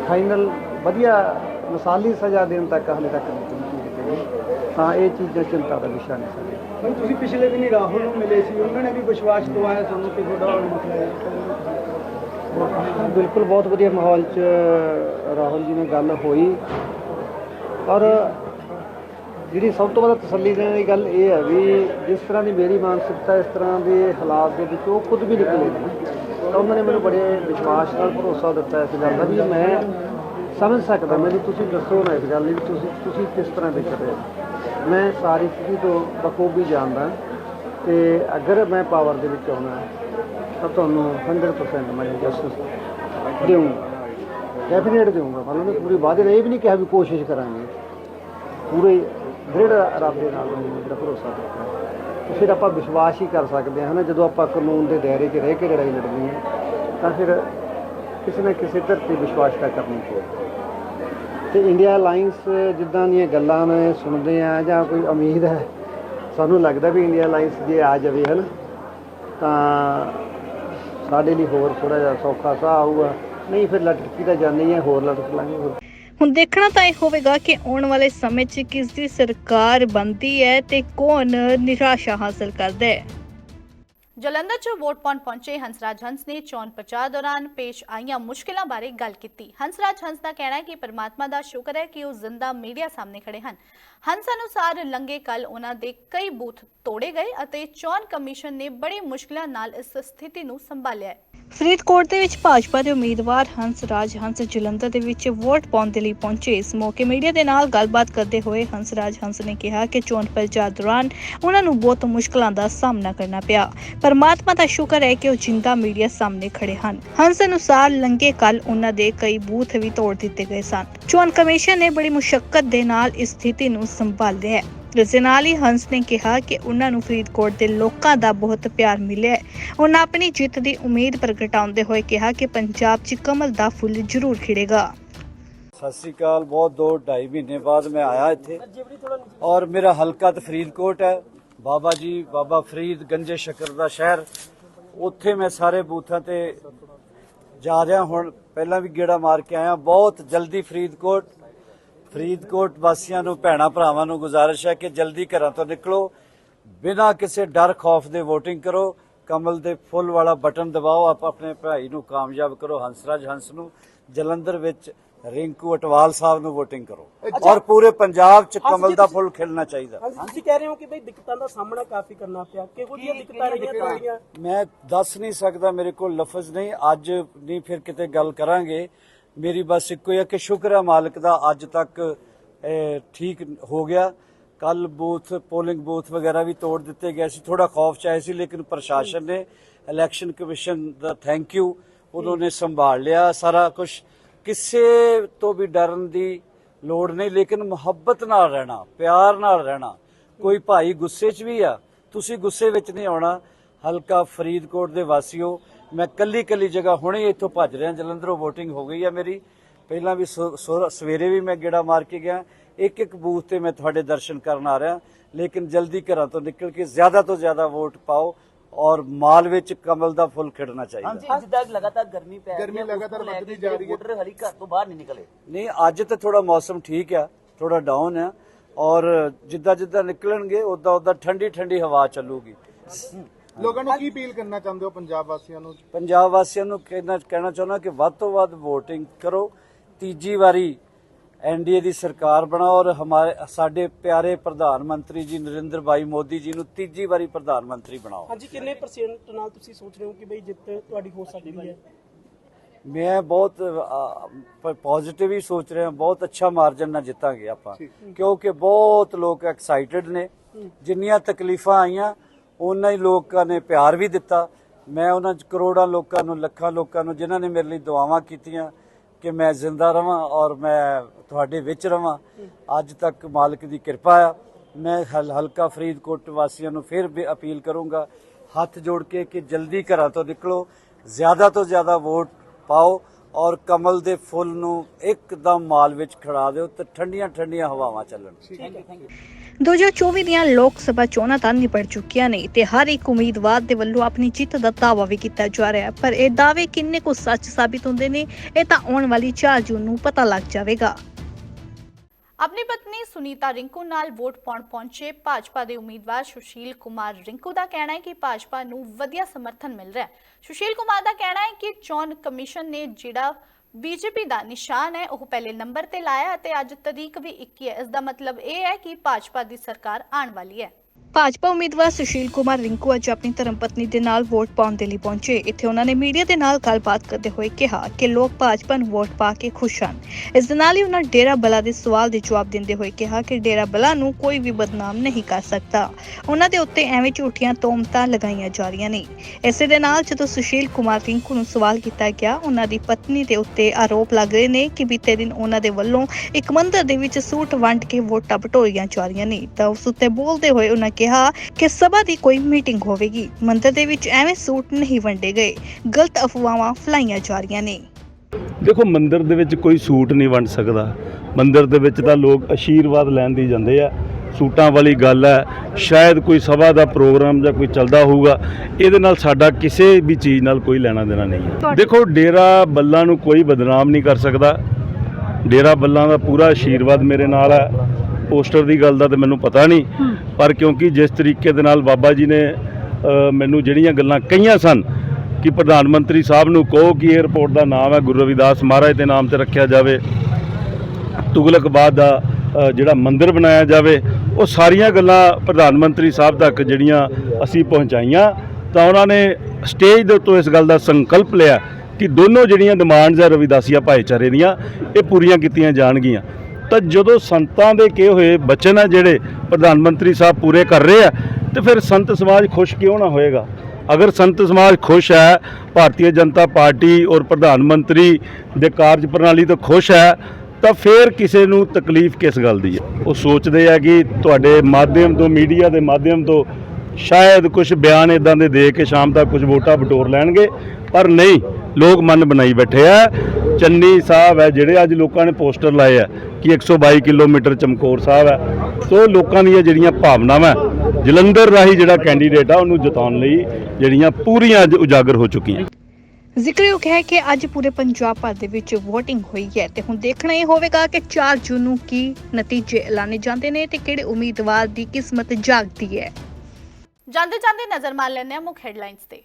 ਫਾਈਨਲ ਵਧੀਆ ਮਿਸਾਲੀ ਸਜ਼ਾ ਦੇਣ ਤੱਕ ਹਲੇ ਤੱਕ ਕਿਤੇ ਵੀ। ਤਾਂ ਇਹ ਚੀਜ਼ਾਂ ਚਿੰਤਾ ਦਾ ਵਿਸ਼ਾ ਨੇ ਸਾਡੇ ਤੁਸੀਂ ਪਿਛਲੇ ਦਿਨੀ ਰਾਹੁਲ ਨੂੰ ਮਿਲੇ ਸੀ ਉਹਨਾਂ ਨੇ ਵੀ ਵਿਸ਼ਵਾਸ ਦਵਾਇਆ ਤੁਹਾਨੂੰ ਕਿ ਤੁਹਾਡਾ ਮਸਲਾ ਬਿਲਕੁਲ ਬਹੁਤ ਵਧੀਆ ਮਾਹੌਲ 'ਚ ਰਾਹੁਲ ਜੀ ਨਾਲ ਗੱਲ ਹੋਈ। ਔਰ ਜਿਹੜੀ ਸਭ ਤੋਂ ਵੱਧ ਤਸੱਲੀ ਦੇਣ ਵਾਲੀ ਗੱਲ ਇਹ ਹੈ ਵੀ ਜਿਸ ਤਰ੍ਹਾਂ ਦੀ ਮੇਰੀ ਮਾਨਸਿਕਤਾ ਇਸ ਤਰ੍ਹਾਂ ਦੇ ਹਾਲਾਤ ਦੇ ਵਿੱਚ ਉਹ ਖੁਦ ਵੀ ਨਿਕਲੇ ਨੇ ਤਾਂ ਉਹਨਾਂ ਨੇ ਮੈਨੂੰ ਬੜੇ ਵਿਸ਼ਵਾਸ ਨਾਲ ਭਰੋਸਾ ਦਿੱਤਾ ਇਸ ਗੱਲ ਦਾ ਵੀ ਮੈਂ ਸਮਝ ਸਕਦਾ ਮੈਂ ਮੈਨੂੰ ਤੁਸੀਂ ਦੱਸੋ ਨਾ ਇਸ ਗੱਲ ਲਈ ਵੀ ਤੁਸੀਂ ਤੁਸੀਂ ਕਿਸ ਤਰ੍ਹਾਂ ਦੇਖ ਰਹੇ ਹੋ। ਮੈਂ ਸਾਰੀ ਸਥਿਤੀ ਤੋਂ ਬਖੂਬੀ ਜਾਣਦਾ ਤੇ ਅਗਰ ਮੈਂ ਪਾਵਰ ਦੇ ਵਿੱਚ ਆਉਣਾ, ਤਾਂ ਤੁਹਾਨੂੰ 100% ਮੈਂ ਜਸਟਿਸ ਦੇਵਾਂਗਾ ਡੈਫੀਨੇਟ ਦੇਵਾਂਗਾ ਮਤਲਬ ਮੈਂ ਪੂਰੀ ਵਾਅਦੇ ਇਹ ਵੀ ਨਹੀਂ ਕਿਹਾ ਵੀ ਕੋਸ਼ਿਸ਼ ਕਰਾਂਗੇ। ਪੂਰੇ ਦ੍ਰਿੜ ਦੇ ਨਾਲ ਜਿਹੜਾ ਭਰੋਸਾ ਦਿੱਤਾ ਤੇ ਫਿਰ ਆਪਾਂ ਵਿਸ਼ਵਾਸ ਹੀ ਕਰ ਸਕਦੇ ਹਾਂ ਨਾ ਜਦੋਂ ਆਪਾਂ ਕਾਨੂੰਨ ਦੇ ਦਾਇਰੇ 'ਚ ਰਹਿ ਕੇ ਲੜਾਈ ਲੜਨੀ ਹੈ, ਤਾਂ ਫਿਰ ਕਿਸੇ ਨਾ ਕਿਸੇ ਧਰਤੀ ਵਿਸ਼ਵਾਸ ਤਾਂ ਕਰਨੀ ਪਊ। ਤੇ ਇੰਡੀਆ ਅਲਾਈਅੰਸ ਜਿੱਦਾਂ ਦੀਆਂ ਗੱਲਾਂ ਨੇ, ਸੁਣਦੇ ਆ ਜਾਂ ਕੋਈ ਉਮੀਦ ਹੈ? ਸਾਨੂੰ ਲੱਗਦਾ ਵੀ ਇੰਡੀਆ ਅਲਾਈਅੰਸ ਜੇ ਆ ਜਾਵੇ, ਹਨ? ਤਾਂ ਸਾਡੇ ਲਈ ਹੋਰ ਥੋੜਾ ਜਿਹਾ ਸੌਖਾ ਸਾਹ ਆਊਗਾ। ਨਹੀਂ, ਫਿਰ ਲਟਕੀ ਤਾਂ ਜਾਂਦੀ ਹੈ, ਹੋਰ ਲਟਕ ਲਾਂਗੇ ਹੁਣ ਦੇਖਣਾ ਤਾਂ ਇਹ ਹੋਵੇਗਾ ਕਿ ਆਉਣ ਵਾਲੇ ਸਮੇਂ 'ਚ ਕਿਸ ਦੀ ਸਰਕਾਰ ਬਣਦੀ ਹੈ ਤੇ ਕੌਣ ਨਿਰਾਸ਼ਾ ਹਾਸਲ ਕਰਦਾ ਹੈ। ਜਲੰਧਰ 'ਚ ਵੋਟ ਪਾਉਣ ਪਹੁੰਚੇ ਹੰਸਰਾਜ ਹੰਸ ਨੇ ਚੋਣ ਪ੍ਰਚਾਰ ਦੌਰਾਨ ਪੇਸ਼ ਆਈਆਂ ਮੁਸ਼ਕਿਲਾਂ ਬਾਰੇ ਗੱਲ ਕੀਤੀ। ਹੰਸਰਾਜ ਹੰਸ ਦਾ ਕਹਿਣਾ ਹੈ ਕਿ ਪਰਮਾਤਮਾ ਦਾ ਸ਼ੁਕਰ ਹੈ ਕਿ ਉਹ ਜ਼ਿੰਦਾ ਮੀਡੀਆ ਸਾਹਮਣੇ ਖੜੇ ਹਨ। ਹੰਸ ਅਨੁਸਾਰ ਲੰਗੇ ਕੱਲ ਉਹਨਾਂ ਦੇ ਕਈ ਬੂਥ ਤੋੜੇ ਗਏ ਅਤੇ ਚੋਣ ਕਮਿਸ਼ਨ ਨੇ ਬੜੀ ਮੁਸ਼ਕਿਲਾਂ ਨਾਲ ਇਸ ਸਥਿਤੀ ਨੂੰ ਸੰਭਾਲਿਆ ਹੈ। ਫਰੀਦਕੋਟ ਦੇ ਵਿੱਚ ਭਾਜਪਾ ਦੇ ਉਮੀਦਵਾਰ ਹੰਸ ਰਾਜ ਹੰਸ ਜਲੰਧਰ ਦੇ ਵਿੱਚ ਵੋਟ ਪਾਉਣ ਦੇ ਲਈ ਪਹੁੰਚੇ। ਇਸ ਮੌਕੇ ਮੀਡੀਆ ਦੇ ਨਾਲ ਗੱਲਬਾਤ ਕਰਦੇ ਹੋਏ ਹੰਸ ਰਾਜ ਹੰਸ ਨੇ ਕਿਹਾ ਕਿ ਚੋਣ ਪ੍ਰਚਾਰ ਦੌਰਾਨ ਉਹਨਾਂ ਨੂੰ ਬਹੁਤ ਮੁਸ਼ਕਲਾਂ ਦਾ ਸਾਹਮਣਾ ਕਰਨਾ ਪਿਆ। ਪਰਮਾਤਮਾ ਦਾ ਸ਼ੁਕਰ ਹੈ ਕਿ ਉਹ ਜਿੰਦਾ ਮੀਡੀਆ ਸਾਹਮਣੇ ਖੜੇ ਹਨ। ਹੰਸ ਅਨੁਸਾਰ ਲੰਗੇ ਕੱਲ ਉਹਨਾਂ ਦੇ ਕਈ ਬੂਥ ਵੀ ਤੋੜ ਦਿੱਤੇ ਗਏ ਸਨ। ਚੋਣ ਕਮਿਸ਼ਨ ਨੇ ਬੜੀ ਮੁਸ਼ਕਲ ਦੇ ਨਾਲ ਇਸ ਸਥਿਤੀ ਨੂੰ ਸੰਭਾਲਿਆ ਹੈ। ਇਸ ਦੇ ਨਾਲ ਹੀ ਹੰਸ ਨੇ ਕਿਹਾ ਕਿ ਉਹਨਾਂ ਨੂੰ ਫਰੀਦਕੋਟ ਦੇ ਲੋਕਾਂ ਦਾ ਬਹੁਤ ਪਿਆਰ ਮਿਲਿਆ ਹੈ। ਉਹਨਾਂ ਆਪਣੀ ਜਿੱਤ ਦੀ ਉਮੀਦ ਪ੍ਰਗਟਾਉਂਦੇ ਹੋਏ ਕਿਹਾ ਕਿ ਪੰਜਾਬ 'ਚ ਕਮਲ ਦਾ ਫੁੱਲ ਜ਼ਰੂਰ ਖਿੜੇਗਾ। ਸਤਿ ਸ੍ਰੀ ਅਕਾਲ, ਬਹੁਤ ਦੋ, ਢਾਈ ਮਹੀਨੇ ਬਾਅਦ ਮੈਂ ਆਇਆ ਇੱਥੇ। ਔਰ ਮੇਰਾ ਹਲਕਾ ਤੇ ਫਰੀਦਕੋਟ ਹੈ। ਬਾਬਾ ਜੀ, ਬਾਬਾ ਫਰੀਦ ਗੰਜੇ ਸ਼ਕਰ ਦਾ ਸ਼ਹਿਰ। ਉੱਥੇ ਮੈਂ ਸਾਰੇ ਬੂਥਾਂ ਤੇ ਜਾ ਰਿਹਾ। ਹੁਣ ਪਹਿਲਾਂ ਵੀ ਗੇੜਾ ਮਾਰ ਕੇ ਆਇਆ। ਬਹੁਤ ਜਲਦੀ ਫਰੀਦਕੋਟ ਫਰੀਦਕੋਟ ਵਾਸੀਆਂ ਨੂੰ ਭੈਣਾ ਭਰਾਵਾਂ ਨੂੰ ਗੁਜ਼ਾਰਿਸ਼ ਹੈ ਕਿ ਜਲਦੀ ਘਰਾਂ ਤੋਂ ਨਿਕਲੋ। ਬਿਨਾਂ ਕਿਸੇ ਡਰ ਖੌਫ ਦੇ VOTING ਕਰੋ। ਕਮਲ ਦੇ ਫੁੱਲ ਵਾਲਾ ਬਟਨ ਦਬਾਓ। ਆਪ ਆਪਣੇ ਭਾਈ ਨੂੰ ਕਾਮਯਾਬ ਕਰੋ। ਹੰਸਰਾਜ ਹੰਸ ਨੂੰ ਜਲੰਧਰ ਵਿੱਚ ਰਿੰਕੂ ਅਟਵਾਲ ਸਾਹਿਬ ਨੂੰ VOTING ਕਰੋ। ਔਰ ਪੂਰੇ ਪੰਜਾਬ 'ਚ ਕਮਲ ਦਾ ਫੁੱਲ ਖਿਲਣਾ ਚਾਹੀਦਾ। ਹਾਂਜੀ ਤੁਸੀਂ ਕਹਿ ਰਹੇ ਹੋ ਕਿ ਬਈ ਦਿੱਕਤਾਂ ਦਾ ਸਾਹਮਣਾ ਕਾਫੀ ਕਰਨਾ ਪਿਆ। ਕਿਹੋ ਜਿਹੀਆਂ ਦਿੱਕਤਾਂ ਰਹੀਆਂ ਤੁਹਾਡੀਆਂ? ਮੈਂ ਦੱਸ ਨਹੀਂ ਸਕਦਾ ਮੇਰੇ ਕੋਲ ਲਫ਼ਜ਼ ਨਹੀਂ। ਅੱਜ ਨਹੀਂ ਫਿਰ ਕਿਤੇ ਗੱਲ ਕਰਾਂਗੇ। ਮੇਰੀ ਬਸ ਇੱਕੋ ਹੀ ਹੈ ਕਿ ਸ਼ੁਕਰ ਹੈ ਮਾਲਕ ਦਾ ਅੱਜ ਤੱਕ ਠੀਕ ਹੋ ਗਿਆ। ਕੱਲ ਬੂਥ, ਪੋਲਿੰਗ ਬੂਥ ਵਗੈਰਾ ਵੀ ਤੋੜ ਦਿੱਤੇ ਗਏ ਸੀ। ਥੋੜਾ ਖੌਫ ਚ ਆਏ ਸੀ, ਲੇਕਿਨ ਪ੍ਰਸ਼ਾਸਨ ਨੇ, ਇਲੈਕਸ਼ਨ ਕਮਿਸ਼ਨ ਦਾ ਥੈਂਕ ਯੂ ਉਹਨਾਂ ਨੇ ਸੰਭਾਲ ਲਿਆ ਸਾਰਾ ਕੁਝ ਕਿਸੇ ਤੋਂ ਵੀ ਡਰਨ ਦੀ ਲੋੜ ਨਹੀਂ, ਲੇਕਿਨ ਮੁਹੱਬਤ ਨਾਲ ਰਹਿਣਾ, ਪਿਆਰ ਨਾਲ ਰਹਿਣਾ, ਕੋਈ ਭਾਈ ਗੁੱਸੇ 'ਚ ਵੀ ਆ, ਤੁਸੀਂ ਗੁੱਸੇ ਵਿੱਚ ਨਹੀਂ ਆਉਣਾ। ਹਲਕਾ ਫਰੀਦਕੋਟ ਦੇ ਵਾਸੀਓ ਮੈਂ ਕੱਲੀ ਕੱਲੀ ਜਗ੍ਹਾ ਹੁਣੇ ਇੱਥੋਂ ਭੱਜ ਰਿਹਾ ਜਲੰਧਰੋਂ VOTING ਹੋ ਗਈ ਆ ਮੇਰੀ। ਪਹਿਲਾਂ ਵੀ ਸਵੇਰੇ ਵੀ ਮੈਂ ਗੇੜਾ ਮਾਰ ਕੇ ਗਿਆ। ਇੱਕ ਇੱਕ ਬੂਥ ਤੇ ਮੈਂ ਤੁਹਾਡੇ ਦਰਸ਼ਨ ਕਰਨ ਆ ਰਿਹਾ। ਲੇਕਿਨ ਜਲਦੀ ਘਰਾਂ ਤੋਂ ਨਿਕਲ ਕੇ ਜ਼ਿਆਦਾ ਤੋਂ ਜ਼ਿਆਦਾ ਵੋਟ ਪਾਓ ਔਰ ਮਾਲ ਵਿੱਚ ਕਮਲ ਦਾ ਫੁੱਲ ਖਿੜਨਾ ਚਾਹੀਦਾ। ਜਿੱਦਾਂ ਲਗਾਤਾਰ ਗਰਮੀ ਪੈ ਰਹੀ ਹੈ ਗਰਮੀ ਲਗਾਤਾਰ ਵੱਧਦੀ ਜਾ ਰਹੀ ਹੈ। ਵੋਟਰ ਹਲੀ ਘਰ ਤੋਂ ਬਾਹਰ ਨਹੀਂ ਨਿਕਲੇ। ਨਹੀਂ ਅੱਜ ਤਾਂ ਥੋੜਾ ਮੌਸਮ ਠੀਕ ਆ ਥੋੜਾ ਡਾਊਨ ਆ। ਔਰ ਜਿੱਦਾਂ ਜਿੱਦਾਂ ਨਿਕਲਣਗੇ ਉਦਾਂ ਉਦਾਂ ਠੰਡੀ ਠੰਡੀ ਹਵਾ ਚੱਲੂਗੀ। ਲੋਕਾਂ ਨੂੰ ਕੀ ਅਪੀਲ ਕਰਨਾ ਚਾਹੁੰਦੇ ਹੋ ਪੰਜਾਬ ਵਾਸੀਆਂ ਨੂੰ? ਪੰਜਾਬ ਵਾਸੀਆਂ ਨੂੰ ਕਹਿਣਾ ਕਹਿਣਾ ਚਾਹੁੰਦਾ ਕਿ ਵੱਧ ਤੋਂ ਵੱਧ VOTING ਕਰੋ। ਤੀਜੀ ਵਾਰੀ ਐਨਡੀਏ ਦੀ ਸਰਕਾਰ ਬਣਾਓ ਔਰ ਹਮਾਰੇ ਸਾਡੇ ਪਿਆਰੇ ਪ੍ਰਧਾਨ ਮੰਤਰੀ ਜੀ ਨਰਿੰਦਰ ਭਾਈ ਮੋਦੀ ਜੀ ਨੂੰ ਤੀਜੀ ਵਾਰੀ ਪ੍ਰਧਾਨ ਮੰਤਰੀ ਬਣਾਓ। ਹਾਂਜੀ ਕਿੰਨੇ ਪਰਸੈਂਟ ਨਾਲ ਤੁਸੀਂ ਸੋਚ ਰਹੇ ਹੋ ਕਿ ਬਈ ਜਿੱਤ ਤੁਹਾਡੀ ਹੋ ਸਕਦੀ ਹੈ? ਮੈਂ ਬਹੁਤ ਪੋਜ਼ਿਟਿਵ ਹੀ ਸੋਚ ਰਿਹਾ ਬਹੁਤ ਅੱਛਾ ਮਾਰਜਨ ਨਾਲ ਜਿੱਤਾਂਗੇ ਆਪਾਂ। ਕਿਉਂਕਿ ਬਹੁਤ ਲੋਕ ਐਕਸਾਈਟਿਡ ਨੇ। ਜਿੰਨੀਆਂ ਤਕਲੀਫਾਂ ਆਈਆਂ ਉਹਨਾਂ ਹੀ ਲੋਕਾਂ ਨੇ ਪਿਆਰ ਵੀ ਦਿੱਤਾ। ਮੈਂ ਉਹਨਾਂ ਚ ਕਰੋੜਾਂ ਲੋਕਾਂ ਨੂੰ, ਲੱਖਾਂ ਲੋਕਾਂ ਨੂੰ, ਜਿਨ੍ਹਾਂ ਨੇ ਮੇਰੇ ਲਈ ਦੁਆਵਾਂ ਕੀਤੀਆਂ ਕਿ ਮੈਂ ਜ਼ਿੰਦਾ ਰਵਾਂ ਔਰ ਮੈਂ ਤੁਹਾਡੇ ਵਿੱਚ ਰਵਾਂ। ਅੱਜ ਤੱਕ ਮਾਲਕ ਦੀ ਕਿਰਪਾ ਆ। ਮੈਂ ਹਲ- ਹਲਕਾ ਫਰੀਦਕੋਟ ਵਾਸੀਆਂ ਨੂੰ ਫਿਰ ਵੀ ਅਪੀਲ ਕਰੂੰਗਾ, ਹੱਥ ਜੋੜ ਕੇ ਕਿ ਜਲਦੀ ਘਰਾਂ ਤੋਂ ਨਿਕਲੋ, ਜ਼ਿਆਦਾ ਤੋਂ ਜ਼ਿਆਦਾ ਵੋਟ ਪਾਓ ਔਰ ਕਮਲ ਦੇ ਫੁੱਲ ਨੂੰ ਇੱਕਦਮ ਮਾਲ ਵਿੱਚ ਖੜਾ ਦਿਓ ਤੇ ਠੰਡੀਆਂ ਠੰਡੀਆਂ ਹਵਾਵਾਂ ਚੱਲਣ। 2024 ਦੀਆਂ ਲੋਕ ਸਭਾ ਚੋਣਾਂ ਤਾਂ ਨਿਬੜ ਚੁੱਕੀਆਂ ਨੇ ਤੇ ਹਰ ਇੱਕ ਉਮੀਦਵਾਰ ਦੇ ਵੱਲੋਂ ਆਪਣੀ ਜਿੱਤ ਦਾ ਦਾਅਵਾ ਵੀ ਕੀਤਾ ਜਾ ਰਿਹਾ ਹੈ। ਪਰ ਇਹ ਦਾਅਵੇ ਕਿੰਨੇ ਕੁ ਸੱਚ ਸਾਬਿਤ ਹੁੰਦੇ ਨੇ, ਇਹ ਤਾਂ ਆਉਣ ਵਾਲੀ 4 ਜੂਨ ਨੂੰ ਪਤਾ ਲੱਗ ਜਾਵੇਗਾ। ਆਪਣੀ ਪਤਨੀ ਸੁਨੀਤਾ ਰਿੰਕੂ ਨਾਲ ਵੋਟ ਪਾਉਣ ਪਹੁੰਚੇ ਭਾਜਪਾ ਦੇ ਉਮੀਦਵਾਰ ਸੁਸ਼ੀਲ ਕੁਮਾਰ। ਰਿੰਕੂ ਦਾ ਕਹਿਣਾ ਹੈ ਕਿ ਭਾਜਪਾ ਨੂੰ ਵਧੀਆ ਸਮਰਥਨ ਮਿਲ ਰਿਹਾ ਹੈ। ਸੁਸ਼ੀਲ ਕੁਮਾਰ ਦਾ ਕਹਿਣਾ ਹੈ ਕਿ ਚੋਣ ਕਮਿਸ਼ਨ ਨੇ ਜਿਹੜਾ ਬੀਜੇਪੀ ਦਾ ਨਿਸ਼ਾਨ ਹੈ, ਉਹ ਪਹਿਲੇ ਨੰਬਰ ਤੇ ਲਾਇਆ ਅਤੇ ਅੱਜ ਤਰੀਕ ਵੀ 21 ਹੈ। ਇਸ ਦਾ ਮਤਲਬ ਇਹ ਹੈ ਕਿ ਭਾਜਪਾ ਦੀ ਸਰਕਾਰ ਆਉਣ ਵਾਲੀ ਹੈ। ਭਾਜਪਾ ਉਮੀਦਵਾਰ ਸੁਸ਼ੀਲ ਕੁਮਾਰ ਰਿੰਕੂ ਅੱਜ ਆਪਣੀ ਧਰਮ ਪਤਨੀ ਦੇ ਨਾਲ ਵੋਟ ਪਾਉਣ ਦੇ ਲਈ ਪਹੁੰਚੇ। ਇੱਥੇ ਉਹਨਾਂ ਨੇ ਮੀਡੀਆ ਦੇ ਨਾਲ ਗੱਲਬਾਤ ਕਰਦੇ ਹੋਏ ਕਿਹਾ ਕਿ ਲੋਕ ਭਾਜਪਾ ਨੂੰ ਵੋਟ ਪਾ ਕੇ ਖੁਸ਼ ਹਨ। ਇਸ ਦੇ ਨਾਲ ਹੀ ਉਹਨਾਂ ਡੇਰਾ ਬਲਾ ਦੇ ਸਵਾਲ ਦੇ ਜਵਾਬ ਦਿੰਦੇ ਹੋਏ ਕਿਹਾ ਕਿ ਡੇਰਾ ਬਲਾ ਨੂੰ ਕੋਈ ਵੀ ਬਦਨਾਮ ਨਹੀਂ ਕਰ ਸਕਦਾ। ਉਹਨਾਂ ਦੇ ਉੱਤੇ ਐਵੇਂ ਝੂਠੀਆਂ ਤੋਮਤਾਂ ਲਗਾਈਆਂ ਜਾ ਰਹੀਆਂ ਨੇ। ਇਸੇ ਦੇ ਨਾਲ ਜਦੋਂ ਸੁਸ਼ੀਲ ਕੁਮਾਰ ਰਿੰਕੂ ਨੂੰ ਸਵਾਲ ਕੀਤਾ ਗਿਆ, ਉਹਨਾਂ ਦੀ ਪਤਨੀ ਦੇ ਉੱਤੇ ਆਰੋਪ ਲੱਗ ਰਹੇ ਨੇ ਕਿ ਬੀਤੇ ਦਿਨ ਉਹਨਾਂ ਦੇ ਵੱਲੋਂ ਇੱਕ ਮੰਦਰ ਦੇ ਵਿੱਚ ਸੂਟ ਵੰਡ ਕੇ ਵੋਟਾਂ ਬਟੋਰੀਆਂ ਜਾ ਰਹੀਆਂ ਨੇ। ਤਾਂ ਉਸ ਉੱਤੇ ਬੋਲਦੇ ਹੋਏ ਉਹਨਾਂ ਕਿਹਾ ਕਿ ਸਭਾ ਦੀ ਕੋਈ ਮੀਟਿੰਗ ਹੋਵੇਗੀ। ਮੰਦਿਰ ਦੇ ਵਿੱਚ ਐਵੇਂ ਸੂਟ ਨਹੀਂ ਵੰਡੇ ਗਏ। ਗਲਤ ਅਫਵਾਹਾਂ ਫਲਾਈਆਂ ਜਾ ਰਹੀਆਂ ਨੇ। ਦੇਖੋ ਮੰਦਿਰ ਦੇ ਵਿੱਚ ਕੋਈ ਸੂਟ ਨਹੀਂ ਵੰਡ ਸਕਦਾ। ਮੰਦਿਰ ਦੇ ਵਿੱਚ ਤਾਂ ਲੋਕ ਆਸ਼ੀਰਵਾਦ ਲੈਣ ਦੀ ਜਾਂਦੇ ਆ। ਸੂਟਾਂ ਵਾਲੀ ਗੱਲ ਹੈ ਸ਼ਾਇਦ ਕੋਈ ਸਭਾ ਦਾ ਪ੍ਰੋਗਰਾਮ ਜਾਂ ਕੋਈ ਚੱਲਦਾ ਹੋਊਗਾ ਇਹਦੇ ਨਾਲ ਸਾਡਾ ਕਿਸੇ ਵੀ ਚੀਜ਼ ਨਾਲ ਕੋਈ ਲੈਣਾ ਦੇਣਾ ਨਹੀਂ ਹੈ। ਦੇਖੋ ਡੇਰਾ ਬੱਲਾ ਨੂੰ ਕੋਈ ਬਦਨਾਮ ਨਹੀਂ ਕਰ ਸਕਦਾ। ਡੇਰਾ ਬੱਲਾ ਦਾ ਪੂਰਾ ਆਸ਼ੀਰਵਾਦ ਮੇਰੇ ਨਾਲ ਹੈ। ਪੋਸਟਰ ਦੀ ਗੱਲ ਦਾ ਤੇ ਮੈਨੂੰ ਪਤਾ ਨਹੀਂ। ਪਰ ਕਿਉਂਕਿ ਜਿਸ ਤਰੀਕੇ ਦੇ ਨਾਲ ਬਾਬਾ ਜੀ ਨੇ ਮੈਨੂੰ ਜਿਹੜੀਆਂ ਗੱਲਾਂ ਕਹੀਆਂ ਸਨ ਕਿ ਪ੍ਰਧਾਨ ਮੰਤਰੀ ਸਾਹਿਬ ਨੂੰ ਕਹੋ ਕਿ 에ਅਰਪੋਰਟ ਦਾ ਨਾਮ ਹੈ, ਗੁਰੂ ਰਵਿਦਾਸ ਮਹਾਰਾਜ ਦੇ ਨਾਮ ਤੇ ਰੱਖਿਆ ਜਾਵੇ। ਤੁਗਲਕਬਾਦ ਦਾ ਜਿਹੜਾ ਮੰਦਿਰ ਬਣਾਇਆ ਜਾਵੇ, ਉਹ ਸਾਰੀਆਂ ਗੱਲਾਂ ਪ੍ਰਧਾਨ ਮੰਤਰੀ ਸਾਹਿਬ ਤੱਕ ਜਿਹੜੀਆਂ ਅਸੀਂ ਪਹੁੰਚਾਈਆਂ, ਤਾਂ ਉਹਨਾਂ ਨੇ ਸਟੇਜ ਦੇ ਉੱਤੋਂ ਇਸ ਗੱਲ ਦਾ ਸੰਕਲਪ ਲਿਆ ਕਿ ਦੋਨੋਂ ਜਿਹੜੀਆਂ ਡਿਮਾਂਡਸ ਹੈ ਰਵਿਦਾਸੀਆ ਭਾਈਚਾਰੇ ਦੀਆਂ, ਇਹ ਪੂਰੀਆਂ ਕੀਤੀਆਂ ਜਾਣਗੀਆਂ। ਤਾਂ ਜਦੋਂ ਸੰਤਾਂ ਦੇ ਕਹੇ ਹੋਏ ਬਚਨ ਆ ਜਿਹੜੇ ਪ੍ਰਧਾਨ ਮੰਤਰੀ ਸਾਹਿਬ ਪੂਰੇ ਕਰ ਰਹੇ ਆ, ਤੇ ਫਿਰ ਸੰਤ ਸਮਾਜ ਖੁਸ਼ ਕਿਉਂ ਨਾ ਹੋਏਗਾ? ਅਗਰ ਸੰਤ ਸਮਾਜ ਖੁਸ਼ ਹੈ, ਭਾਰਤੀ ਜਨਤਾ ਪਾਰਟੀ ਔਰ ਪ੍ਰਧਾਨ ਮੰਤਰੀ ਦੇ ਕਾਰਜ ਪ੍ਰਣਾਲੀ ਤੋਂ ਖੁਸ਼ ਹੈ, ਤਾਂ ਫਿਰ ਕਿਸੇ ਨੂੰ ਤਕਲੀਫ ਕਿਸ ਗੱਲ ਦੀ ਹੈ? ਉਹ ਸੋਚਦੇ ਆ ਕਿ ਤੁਹਾਡੇ ਮਾਧਿਅਮ ਤੋਂ, ਮੀਡੀਆ ਦੇ ਮਾਧਿਅਮ ਤੋਂ ਸ਼ਾਇਦ ਕੁਝ ਬਿਆਨ ਇਦਾਂ ਦੇ ਦੇ ਕੇ ਸ਼ਾਮ ਤੱਕ ਕੁਝ ਵੋਟਾਂ ਬਟੋਰ ਲੈਣਗੇ, ਪਰ ਨਹੀਂ। ਲੋਕ ਮਨ ਬਣਾਈ ਬੈਠੇ ਆ। ਚੰਨੀ ਸਾਹਿਬ ਹੈ ਜਿਹੜੇ ਅੱਜ ਲੋਕਾਂ ਨੇ ਪੋਸਟਰ ਲਾਏ ਆ ਕਿ 122 ਕਿਲੋਮੀਟਰ ਚਮਕੌਰ ਸਾਹਿਬ ਹੈ। ਸੋ ਲੋਕਾਂ ਦੀਆਂ ਜਿਹੜੀਆਂ ਭਾਵਨਾਵਾਂ ਜਲੰਧਰ ਰਾਹੀਂ ਜਿਹੜਾ ਕੈਂਡੀਡੇਟ ਆ ਉਹਨੂੰ ਜਿਤਾਉਣ ਲਈ ਜਿਹੜੀਆਂ ਪੂਰੀਆਂ ਅੱਜ ਉਜਾਗਰ ਹੋ ਚੁੱਕੀਆਂ। ਜ਼ਿਕਰਯੋਗ ਹੈ ਕਿ ਅੱਜ ਪੂਰੇ ਪੰਜਾਬ ਭਰ ਦੇ ਵਿੱਚ VOTING ਹੋਈ ਹੈ ਤੇ ਹੁਣ ਦੇਖਣਾ ਇਹ ਹੋਵੇਗਾ ਕਿ 4 ਜੂਨ ਨੂੰ ਕੀ ਨਤੀਜੇ ਐਲਾਨੇ ਜਾਂਦੇ ਨੇ ਤੇ ਕਿਹੜੇ ਉਮੀਦਵਾਰ ਦੀ ਕਿਸਮਤ ਜਾਗਦੀ ਹੈ। ਜਾਂਦੇ ਜਾਂਦੇ ਨਜ਼ਰ ਮਾਰ ਲੈਂਦੇ ਹਾਂ ਮੁੱਖ ਹੈਡਲਾਈਨਸ ਤੇ।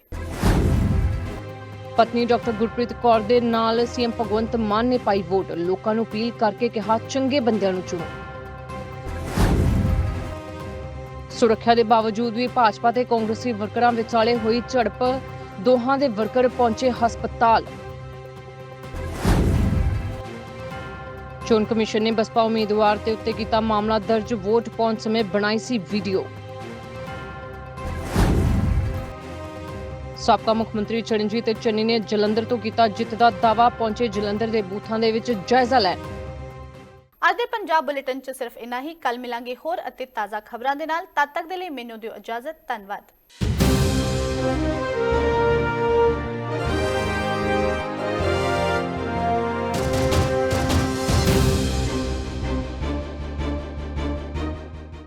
ਪਤਨੀ ਡਾਕਟਰ ਗੁਰਪ੍ਰੀਤ ਕੌਰ ਦੇ ਨਾਲ ਸੀਐਮ ਭਗਵੰਤ ਮਾਨ ਨੇ ਪਾਈ ਵੋਟ। ਲੋਕਾਂ ਨੂੰ ਅਪੀਲ ਕਰਕੇ ਕਿਹਾ, ਚੰਗੇ ਬੰਦਿਆਂ ਨੂੰ ਚੁਣੋ। ਸੁਰੱਖਿਆ ਦੇ ਬਾਵਜੂਦ ਵੀ ਭਾਜਪਾ ਤੇ ਕਾਂਗਰਸੀ ਵਰਕਰਾਂ ਵਿਚਾਲੇ ਹੋਈ ਝੜਪ, ਦੋਹਾਂ ਦੇ ਵਰਕਰ ਪਹੁੰਚੇ ਹਸਪਤਾਲ। ਚੋਣ ਕਮਿਸ਼ਨ ਨੇ ਬਸਪਾ ਉਮੀਦਵਾਰ ਤੇ ਉੱਤੇ ਕੀਤਾ ਮਾਮਲਾ ਦਰਜ, ਵੋਟ ਪਾਉਣ ਸਮੇਂ ਬਣਾਈ ਸੀ ਵੀਡੀਓ। ਸਾਬਕਾ ਮੁੱਖ ਮੰਤਰੀ ਚਰਨਜੀਤ ਚੰਨੀ ਨੇ ਜਲੰਧਰ ਤੋਂ ਕੀਤਾ ਜਿੱਤ ਦਾ ਦਾਵਾ ਪਹੁੰਚੇ ਜਲੰਧਰ ਦੇ ਬੂਥਾਂ ਦੇ ਵਿੱਚ ਜਾਇਜ਼ਾ ਲੈ। ਅੱਜ ਦੇ ਪੰਜਾਬ ਬੁਲੇਟਿਨ 'ਚ ਸਿਰਫ ਇੰਨਾ ਹੀ। ਕੱਲ ਮਿਲਾਂਗੇ ਹੋਰ ਅਤੇ ਤਾਜ਼ਾ ਖਬਰਾਂ ਦੇ ਨਾਲ। ਤਦ ਤੱਕ ਦੇ ਲਈ ਮੈਨੂੰ ਦਿਓ ਇਜਾਜ਼ਤ। ਧੰਨਵਾਦ।